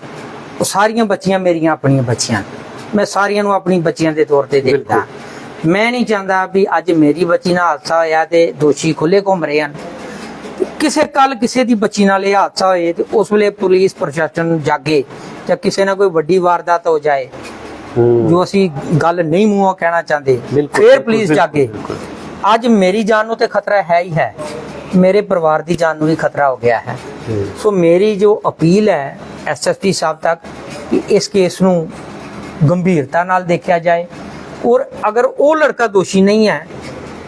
ਉਹ ਸਾਰੀਆਂ ਬੱਚੀਆਂ ਮੇਰੀਆਂ ਆਪਣੀਆਂ ਬੱਚੀਆਂ। ਮੈਂ ਸਾਰੀਆਂ ਨੂੰ ਆਪਣੀ ਬੱਚੀਆਂ ਦੇ ਤੌਰ ਤੇ ਦੇਖਦਾ। ਮੈਂ ਨਹੀਂ ਚਾਹੁੰਦਾ ਵੀ ਅੱਜ ਮੇਰੀ ਬੱਚੀ ਨਾਲ ਹਾਦਸਾ ਹੋਇਆ ਤੇ ਦੋਸ਼ੀ ਖੁੱਲੇ ਘੁੰਮ ਰਹੇ ਹਨ। ਕਿਸੇ ਕੱਲ ਕਿਸੇ ਦੀ ਬੱਚੀ ਨਾਲ ਇਹ ਹਾਦਸਾ ਹੋਏ ਤੇ ਉਸ ਵੇਲੇ ਪੁਲਿਸ ਪ੍ਰਸ਼ਾਸਨ ਜਾਗੇ ਜਾਂ ਕਿਸੇ ਨਾਲ ਕੋਈ ਵੱਡੀ ਵਾਰਦਾਤ ਹੋ ਜਾਏ ਜੋ ਅਸੀਂ ਗੱਲ ਨਹੀਂ ਮੂੰਹੋਂ ਕਹਿਣਾ ਚਾਹੁੰਦੇ ਫੇਰ ਪੁਲਿਸ ਜਾਗੇ। ਅੱਜ ਮੇਰੀ ਜਾਨ ਨੂੰ ਤੇ ਖਤਰਾ ਹੈ ਹੀ ਹੈ। ਮੇਰੇ ਪਰਿਵਾਰ ਦੀ ਜਾਨ ਨੂੰ ਵੀ ਖਤਰਾ ਹੋ ਗਿਆ ਹੈ। ਸੋ ਮੇਰੀ ਜੋ ਅਪੀਲ ਹੈ ਐਸਐਸਪੀ ਸਾਹਿਬ ਤੱਕ ਕਿ ਇਸ ਕੇਸ ਨੂੰ ਗੰਭੀਰਤਾ ਨਾਲ ਦੇਖਿਆ ਜਾਏ। ਔਰ ਅਗਰ ਉਹ ਲੜਕਾ ਦੋਸ਼ੀ ਨਹੀਂ ਹੈ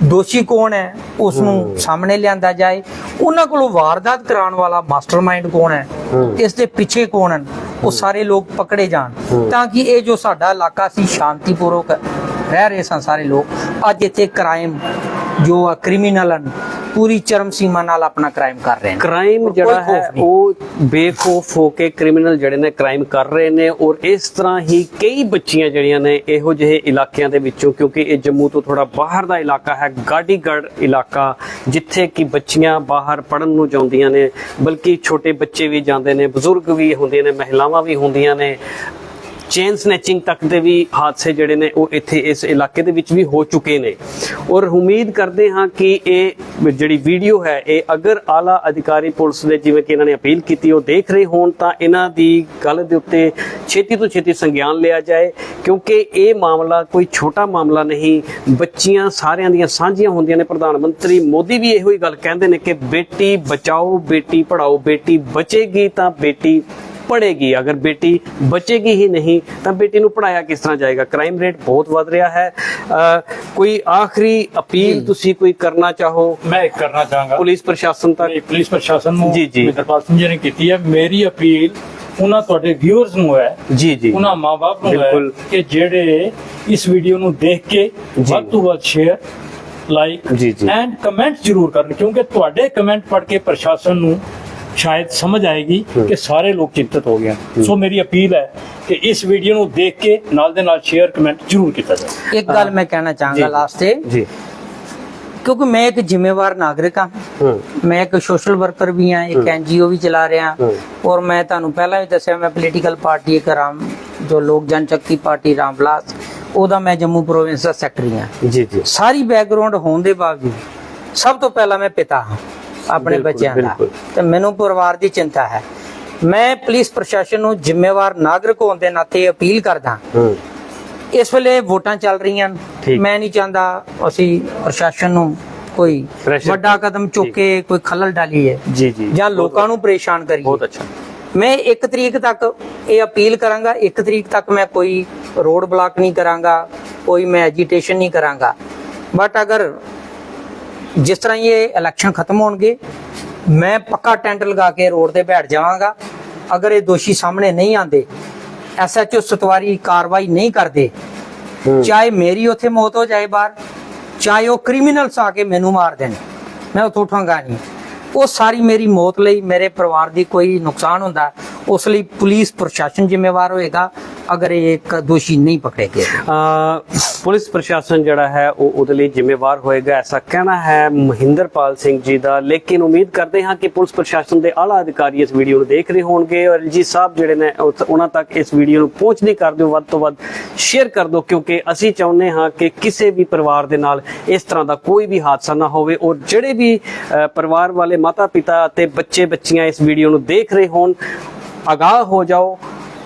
ਦੋਸ਼ੀ ਕੌਣ ਹੈ ਉਸ ਨੂੰ ਸਾਹਮਣੇ ਲਿਆਂਦਾ ਜਾਏ। ਉਹਨਾਂ ਕੋਲੋਂ ਵਾਰਦਾਤ ਕਰਾਉਣ ਵਾਲਾ ਮਾਸਟਰਮਾਈਂਡ ਕੌਣ ਹੈ। ਇਸ ਦੇ ਪਿੱਛੇ ਕੌਣ ਹਨ ਉਹ ਸਾਰੇ ਲੋਕ ਪਕੜੇ ਜਾਣ। ਤਾਂ ਕਿ ਇਹ ਜੋ ਸਾਡਾ ਇਲਾਕਾ ਸੀ ਸ਼ਾਂਤੀਪੂਰਵਕ ਰਹਿ ਰਹੇ ਸਨ ਸਾਰੇ ਲੋਕ। ਅੱਜ ਇੱਥੇ ਕ੍ਰਾਈਮ ਜੋ ਆ ਕ੍ਰਿਮੀਨਲ ਹਨ ਪੂਰੀ ਚਰਮ ਸੀਮਾ ਨਾਲ ਆਪਣਾ ਕ੍ਰਾਈਮ ਕਰ ਰਹੇ ਨੇ ਕ੍ਰਾਈਮ ਜਿਹੜਾ ਹੈ। ਉਹ ਬੇਖੌਫ ਹੋ ਕੇ ਕ੍ਰਿਮੀਨਲ ਜਿਹੜੇ ਨੇ ਕ੍ਰਾਈਮ ਕਰ ਰਹੇ ਨੇ ਔਰ ਇਸ ਤਰ੍ਹਾਂ ਹੀ ਕਈ ਬੱਚੀਆਂ ਜਿਹੜੀਆਂ ਨੇ ਇਹੋ ਜਿਹੇ ਇਲਾਕਿਆਂ ਦੇ ਵਿੱਚੋਂ ਕਿਉਂਕਿ ਇਹ ਜੰਮੂ ਤੋਂ ਥੋੜਾ ਬਾਹਰ ਦਾ ਇਲਾਕਾ ਹੈ ਗਾਡੀਗੜ ਇਲਾਕਾ ਜਿੱਥੇ ਕਿ ਬੱਚੀਆਂ ਬਾਹਰ ਪੜਨ ਨੂੰ ਜਾਂਦੀਆਂ ਨੇ ਬਲਕਿ ਛੋਟੇ ਬੱਚੇ ਵੀ ਜਾਂਦੇ ਨੇ ਬਜ਼ੁਰਗ ਵੀ ਹੁੰਦੇ ਨੇ ਮਹਿਲਾਵਾਂ ਵੀ ਹੁੰਦੀਆਂ ਨੇ। ਚੇਨ ਸਨੈਚਿੰਗ ਤੱਕ ਦੇ ਵੀ ਹਾਦਸੇ ਜਿਹੜੇ ਨੇ ਉਹ ਇੱਥੇ ਇਸ ਇਲਾਕੇ ਦੇ ਵਿੱਚ ਵੀ ਹੋ ਚੁੱਕੇ ਨੇ। ਔਰ ਉਮੀਦ ਕਰਦੇ ਹਾਂ ਕਿ ਇਹ ਜਿਹੜੀ ਵੀਡੀਓ ਹੈ, ਇਹ ਅਗਰ ਆਲਾ ਅਧਿਕਾਰੀ ਪੁਲਿਸ ਦੇ ਜਿਵੇਂ ਕਿ ਇਹਨਾਂ ਨੇ ਅਪੀਲ ਕੀਤੀ, ਉਹ ਦੇਖ ਰਹੇ ਹੋਣ ਤਾਂ ਇਹਨਾਂ ਦੀ ਗੱਲ ਦੇ ਉੱਤੇ ਛੇਤੀ ਤੋਂ ਛੇਤੀ ਸੰਗਿਆਨ ਲਿਆ ਜਾਏ, ਕਿਉਂਕਿ ਇਹ ਮਾਮਲਾ ਕੋਈ ਛੋਟਾ ਮਾਮਲਾ ਨਹੀਂ, ਬੱਚੀਆਂ ਸਾਰਿਆਂ ਦੀਆਂ ਸਾਂਝੀਆਂ ਹੁੰਦੀਆਂ ਨੇ। ਪ੍ਰਧਾਨ ਮੰਤਰੀ ਮੋਦੀ ਵੀ ਇਹੋ ਹੀ ਗੱਲ ਕਹਿੰਦੇ ਨੇ ਕਿ ਬੇਟੀ ਬਚਾਓ, ਬੇਟੀ ਪੜਾਓ ਬੇਟੀ ਬਚੇਗੀ ਤਾਂ ਬੇਟੀ ਪੜੇਗੀ ਅਗਰ ਬੇਟੀ ਬਚੇਗੀ ਹੀ ਨਹੀਂ ਤਾਂ ਬੇਟੀ ਨੂੰ ਪੜਾਇਆ ਕਿਸ ਤਰ੍ਹਾਂ ਜਾਏਗਾ ਕ੍ਰਾਈਮ ਰੇਟ ਬਹੁਤ ਵੱਧ ਰਿਹਾ ਹੈ ਅਹ, ਕੋਈ ਆਖਰੀ ਅਪੀਲ ਤੁਸੀਂ ਕੋਈ ਕਰਨਾ ਚਾਹੋ ਮੈਂ ਇੱਕ ਕਰਨਾ ਚਾਹਾਂਗਾ ਪੁਲਿਸ ਪ੍ਰਸ਼ਾਸਨ ਤੱਕ ਮੇਰੀ ਪੁਲਿਸ ਪ੍ਰਸ਼ਾਸਨ ਨੂੰ ਜੀ, ਜੀ। ਮਿੰਦਰਪਾਲ ਸਿੰਘ ਜੀ ਨੇ ਕੀਤੀ ਹੈ ਮੇਰੀ ਅਪੀਲ ਉਹਨਾਂ ਤੁਹਾਡੇ ਵਿਊਅਰਸ ਨੂੰ ਹੈ ਜੀ ਜੀ ਉਹਨਾਂ ਮਾਪੇ ਨੂੰ ਹੈ ਬਿਲਕੁਲ। ਕਿ ਜਿਹੜੇ ਇਸ ਵੀਡੀਓ ਨੂੰ ਦੇਖ ਕੇ ਜੀ। ਵੱਧ ਤੋਂ ਵੱਧ ਸ਼ੇਅਰ ਲਾਈਕ ਜੀ, ਜੀ। ਐਂਡ ਕਮੈਂਟ ਜ਼ਰੂਰ ਕਰਨ ਕਿਉਂਕਿ ਤੁਹਾਡੇ ਕਮੈਂਟ ਪੜ੍ਹ ਕੇ ਪ੍ਰਸ਼ਾਸਨ ਨੂੰ ਸ਼ਾਇਦ ਸਮਝ ਆਏਗੀ ਕਿ ਸਾਰੇ ਲੋਕ ਚਿੰਤਤ ਹੋ ਗਏ ਹਨ। ਸੋ ਮੇਰੀ ਅਪੀਲ ਹੈ ਕਿ ਇਸ ਵੀਡੀਓ ਨੂੰ ਦੇਖ ਕੇ ਨਾਲ ਦੇ ਨਾਲ ਸ਼ੇਅਰ ਕਮੈਂਟ ਜ਼ਰੂਰ ਕੀਤਾ ਜਾਏ ਇੱਕ ਗੱਲ ਮੈਂ ਕਹਿਣਾ ਚਾਹਾਂਗਾ ਜੀ। ਲਾਸਟ ਤੇ। ਜੀ। ਕਿਉਂਕਿ ਮੈਂ ਇੱਕ ਜ਼ਿੰਮੇਵਾਰ ਨਾਗਰਿਕ ਹਾਂ। ਹੂੰ। ਮੈਂ ਇੱਕ ਸੋਸ਼ਲ ਵਰਕਰ ਵੀ ਹਾਂ ਇੱਕ ਐਨਜੀਓ ਵੀ ਚਲਾ ਰਿਹਾ। ਹੂੰ। ਔਰ ਮੈਂ ਤੁਹਾਨੂੰ ਪਹਿਲਾਂ ਵੀ ਦੱਸਿਆ ਮੈਂ ਪੋਲੀਟੀਕਲ ਪਾਰਟੀ ਇੱਕ ਰਾਮ ਜੋ ਲੋਕ ਜਨਸ਼ਕਤੀ ਪਾਰਟੀ ਰਾਮਵਿਲਾਸ ਉਹਦਾ ਮੈਂ ਜੰਮੂ ਪ੍ਰੋਵਿੰਸ ਦਾ ਸੈਕਟਰੀ ਹਾਂ। ਜੀ ਜੀ। ਸਾਰੀ ਬੈਕਗ੍ਰਾਉਂਡ ਹੋਣ ਦੇ ਬਾਵਜੂਦ ਸਭ ਤੋਂ ਪਹਿਲਾਂ ਮੈਂ ਪਿਤਾ ਹਾਂ। ਆਪਣੇ ਬੱਚਿਆਂ ਦਾ। ਤੇ ਮੈਨੂੰ ਪਰਿਵਾਰ ਦੀ ਚਿੰਤਾ ਹੈ। ਮੈਂ ਪੁਲਿਸ ਪ੍ਰਸ਼ਾਸਨ ਨੂੰ ਜ਼ਿੰਮੇਵਾਰ ਨਾਗਰਿਕ ਹੋਣ ਦੇ ਨਾਤੇ ਅਪੀਲ ਕਰਦਾ ਇਸ ਵੇਲੇ ਵੋਟਾਂ ਚੱਲ ਰਹੀਆਂ। ਮੈਂ ਨਹੀਂ ਚਾਹੁੰਦਾ ਅਸੀਂ ਪ੍ਰਸ਼ਾਸਨ ਨੂੰ ਕੋਈ ਵੱਡਾ ਕਦਮ ਚੁੱਕ। ਕੇ ਕੋਈ ਖੱਲਲ ਡਾਲੀਏ ਜੀ ਜੀ। ਜਾਂ ਲੋਕਾਂ ਨੂੰ ਪਰੇਸ਼ਾਨ ਕਰੀਏ। ਬਹੁਤ ਅੱਛਾ। ਮੈਂ 1 ਤਰੀਕ ਤੱਕ ਇਹ ਅਪੀਲ ਕਰਾਂਗਾ। 1 ਤਰੀਕ ਤੱਕ ਮੈਂ ਕੋਈ ਰੋਡ ਬਲਾਕ ਨਹੀਂ ਕਰਾਂਗਾ ਕੋਈ ਮੈਂ ਐਜੀਟੇਸ਼ਨ ਨਹੀਂ ਕਰਾਂਗਾ। ਬਟ ਅਗਰ ਜਿਸ ਤਰ੍ਹਾਂ ਹੀ ਇਹ ਇਲੈਕਸ਼ਨ ਖਤਮ ਹੋਣਗੇ ਮੈਂ ਪੱਕਾ ਟੈਂਟ ਲਗਾ ਕੇ ਰੋਡ ਤੇ ਬੈਠ ਜਾਵਾਂਗਾ। ਅਗਰ ਇਹ ਦੋਸ਼ੀ ਸਾਹਮਣੇ ਨਹੀਂ ਆਂਦੇ ਐਸਐਚਓ ਸਤਵਾਰੀ ਕਾਰਵਾਈ ਨਹੀਂ ਕਰਦੇ ਚਾਹੇ ਮੇਰੀ ਉੱਥੇ ਮੌਤ ਹੋ ਜਾਏ ਬਾਹਰ ਚਾਹੇ ਉਹ ਕ੍ਰਿਮੀਨਲਸ ਆ ਕੇ ਮੈਨੂੰ ਮਾਰ ਦੇਣ ਮੈਂ ਉੱਥੋਂ ਉਠਾਂਗਾ ਨਹੀਂ। ਉਹ ਸਾਰੀ ਮੇਰੀ ਮੌਤ ਲਈ ਮੇਰੇ ਪਰਿਵਾਰ ਦੀ ਕੋਈ ਨੁਕਸਾਨ ਹੁੰਦਾ ਉਸ ਲਈ ਪੁਲਿਸ ਪ੍ਰਸ਼ਾਸਨ ਜ਼ਿੰਮੇਵਾਰ ਹੋਏਗਾ। ਅਗਰ ਇਹ ਦੋਸ਼ੀ ਨਹੀਂ ਪਕੜੇ ਗਏ ਪੁਲਿਸ ਪ੍ਰਸ਼ਾਸਨ ਜਿਹੜਾ ਹੈ, ਉਹ ਉਹਦੇ ਲਈ ਜ਼ਿੰਮੇਵਾਰ ਹੋਏਗਾ, ਐਸਾ ਕਹਿਣਾ ਹੈ ਮਹਿੰਦਰਪਾਲ ਸਿੰਘ ਜੀ ਦਾ। ਲੇਕਿਨ ਉਮੀਦ ਕਰਦੇ ਹਾਂ ਕਿ ਪੁਲਿਸ ਪ੍ਰਸ਼ਾਸਨ ਦੇ ਆਲਾ ਅਧਿਕਾਰੀ ਇਸ ਵੀਡੀਓ ਨੂੰ ਦੇਖ ਰਹੇ ਹੋਣਗੇ ਔਰ ਜੀ ਸਾਹਿਬ ਜਿਹੜੇ ਨੇ ਉਹਨਾਂ ਤੱਕ ਇਸ ਵੀਡੀਓ ਨੂੰ ਪਹੁੰਚਦੀ ਕਰ ਦਿਓ। ਵੱਧ ਤੋਂ ਵੱਧ ਸ਼ੇਅਰ ਕਰ ਦਿਓ, ਕਿਉਂਕਿ ਅਸੀਂ ਚਾਹੁੰਦੇ ਹਾਂ ਕਿ ਕਿਸੇ ਵੀ ਪਰਿਵਾਰ ਦੇ ਨਾਲ ਇਸ ਤਰ੍ਹਾਂ ਦਾ ਕੋਈ ਵੀ ਹਾਦਸਾ ਨਾ ਹੋਵੇ ਔਰ ਜਿਹੜੇ ਵੀ ਪਰਿਵਾਰ ਵਾਲੇ ਮਾਤਾ ਪਿਤਾ ਅਤੇ ਬੱਚੇ ਬੱਚੀਆਂ ਇਸ ਵੀਡੀਓ ਨੂੰ ਦੇਖ ਰਹੇ ਹੋਣ, ਅਗਾਹ ਹੋ ਜਾਓ।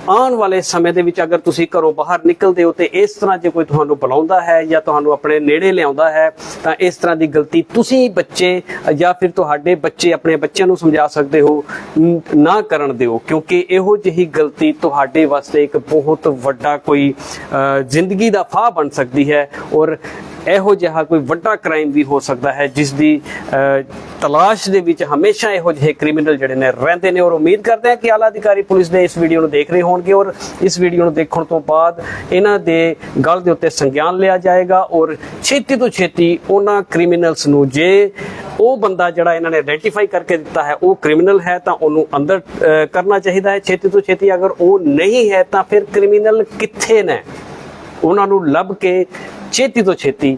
ਆਉਣ ਵਾਲੇ ਸਮੇਂ ਦੇ ਵਿੱਚ ਅਗਰ ਤੁਸੀਂ ਘਰੋਂ ਬਾਹਰ ਨਿਕਲਦੇ ਹੋ ਤੇ ਇਸ ਤਰ੍ਹਾਂ ਜੇ ਕੋਈ ਤੁਹਾਨੂੰ ਬੁਲਾਉਂਦਾ ਹੈ ਜਾਂ ਤੁਹਾਨੂੰ ਆਪਣੇ ਨੇੜੇ ਲਿਆਉਂਦਾ ਹੈ ਤਾਂ ਇਸ ਤਰ੍ਹਾਂ ਦੀ ਗਲਤੀ ਤੁਸੀਂ ਬੱਚੇ ਜਾਂ ਫਿਰ ਤੁਹਾਡੇ ਬੱਚੇ ਆਪਣੇ ਬੱਚਿਆਂ ਨੂੰ ਸਮਝਾ ਸਕਦੇ ਹੋ ਨਾ ਕਰਨ ਦਿਓ ਕਿਉਂਕਿ ਇਹੋ ਜਿਹੀ ਗਲਤੀ ਤੁਹਾਡੇ ਵਾਸਤੇ ਇੱਕ ਬਹੁਤ ਵੱਡਾ ਕੋਈ ਅ, ਜ਼ਿੰਦਗੀ ਦਾ ਫਾਹ ਬਣ ਸਕਦੀ ਹੈ ਔਰ ਇਹੋ ਜਿਹਾ ਕੋਈ ਵੱਡਾ ਕ੍ਰਾਈਮ ਵੀ ਹੋ ਸਕਦਾ ਹੈ, ਜਿਸ ਦੀ ਤਲਾਸ਼ ਦੇ ਵਿੱਚ ਹਮੇਸ਼ਾ ਇਹੋ ਜਿਹੇ ਕ੍ਰਿਮੀਨਲ ਜਿਹੜੇ ਨੇ ਰਹਿੰਦੇ ਨੇ ਔਰ ਉਮੀਦ ਕਰਦੇ ਹਾਂ ਕਿ ਆਲਾ ਅਧਿਕਾਰੀ ਪੁਲਿਸ ਦੇ ਇਸ ਵੀਡੀਓ ਨੂੰ ਦੇਖ ਰਹੇ ਹੋਣਗੇ ਔਰ ਇਸ ਵੀਡੀਓ ਨੂੰ ਦੇਖਣ ਤੋਂ ਬਾਅਦ ਇਹਨਾਂ ਦੇ ਗੱਲ ਦੇ ਉੱਤੇ ਸੰਗਿਆਨ ਲਿਆ ਜਾਏਗਾ ਔਰ ਛੇਤੀ ਤੋਂ ਛੇਤੀ ਉਹਨਾਂ ਕ੍ਰਿਮੀਨਲਸ ਨੂੰ ਜੇ ਉਹ ਬੰਦਾ ਜਿਹੜਾ ਇਹਨਾਂ ਨੇ ਆਇਡੈਂਟੀਫਾਈ ਕਰਕੇ ਦਿੱਤਾ ਹੈ, ਉਹ ਕ੍ਰਿਮੀਨਲ ਹੈ ਤਾਂ ਉਹਨੂੰ ਅੰਦਰ ਕਰਨਾ ਚਾਹੀਦਾ ਹੈ। ਛੇਤੀ ਤੋਂ ਛੇਤੀ ਅਗਰ ਉਹ ਨਹੀਂ ਹੈ ਤਾਂ ਫਿਰ ਕ੍ਰਿਮੀਨਲ ਕਿੱਥੇ ਨੇ? ਉਹਨਾਂ ਨੂੰ ਲੱਭ ਕੇ ਛੇਤੀ ਤੋਂ ਛੇਤੀ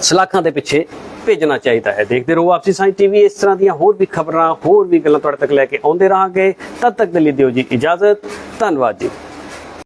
ਸਲਾਖਾਂ ਦੇ ਪਿੱਛੇ ਭੇਜਣਾ ਚਾਹੀਦਾ ਹੈ। ਦੇਖਦੇ ਰਹੋ ਆਪਸੀ ਸਾਈ ਟੀਵੀ ਇਸ ਤਰ੍ਹਾਂ ਦੀਆਂ ਹੋਰ ਵੀ ਖਬਰਾਂ, ਹੋਰ ਵੀ ਗੱਲਾਂ ਤੁਹਾਡੇ ਤੱਕ ਲੈ ਕੇ ਆਉਂਦੇ ਰਹਾਂਗੇ। ਤਦ ਤੱਕ ਦੇ ਲਈ ਦਿਓ ਜੀ ਇਜਾਜ਼ਤ। ਧੰਨਵਾਦ ਜੀ।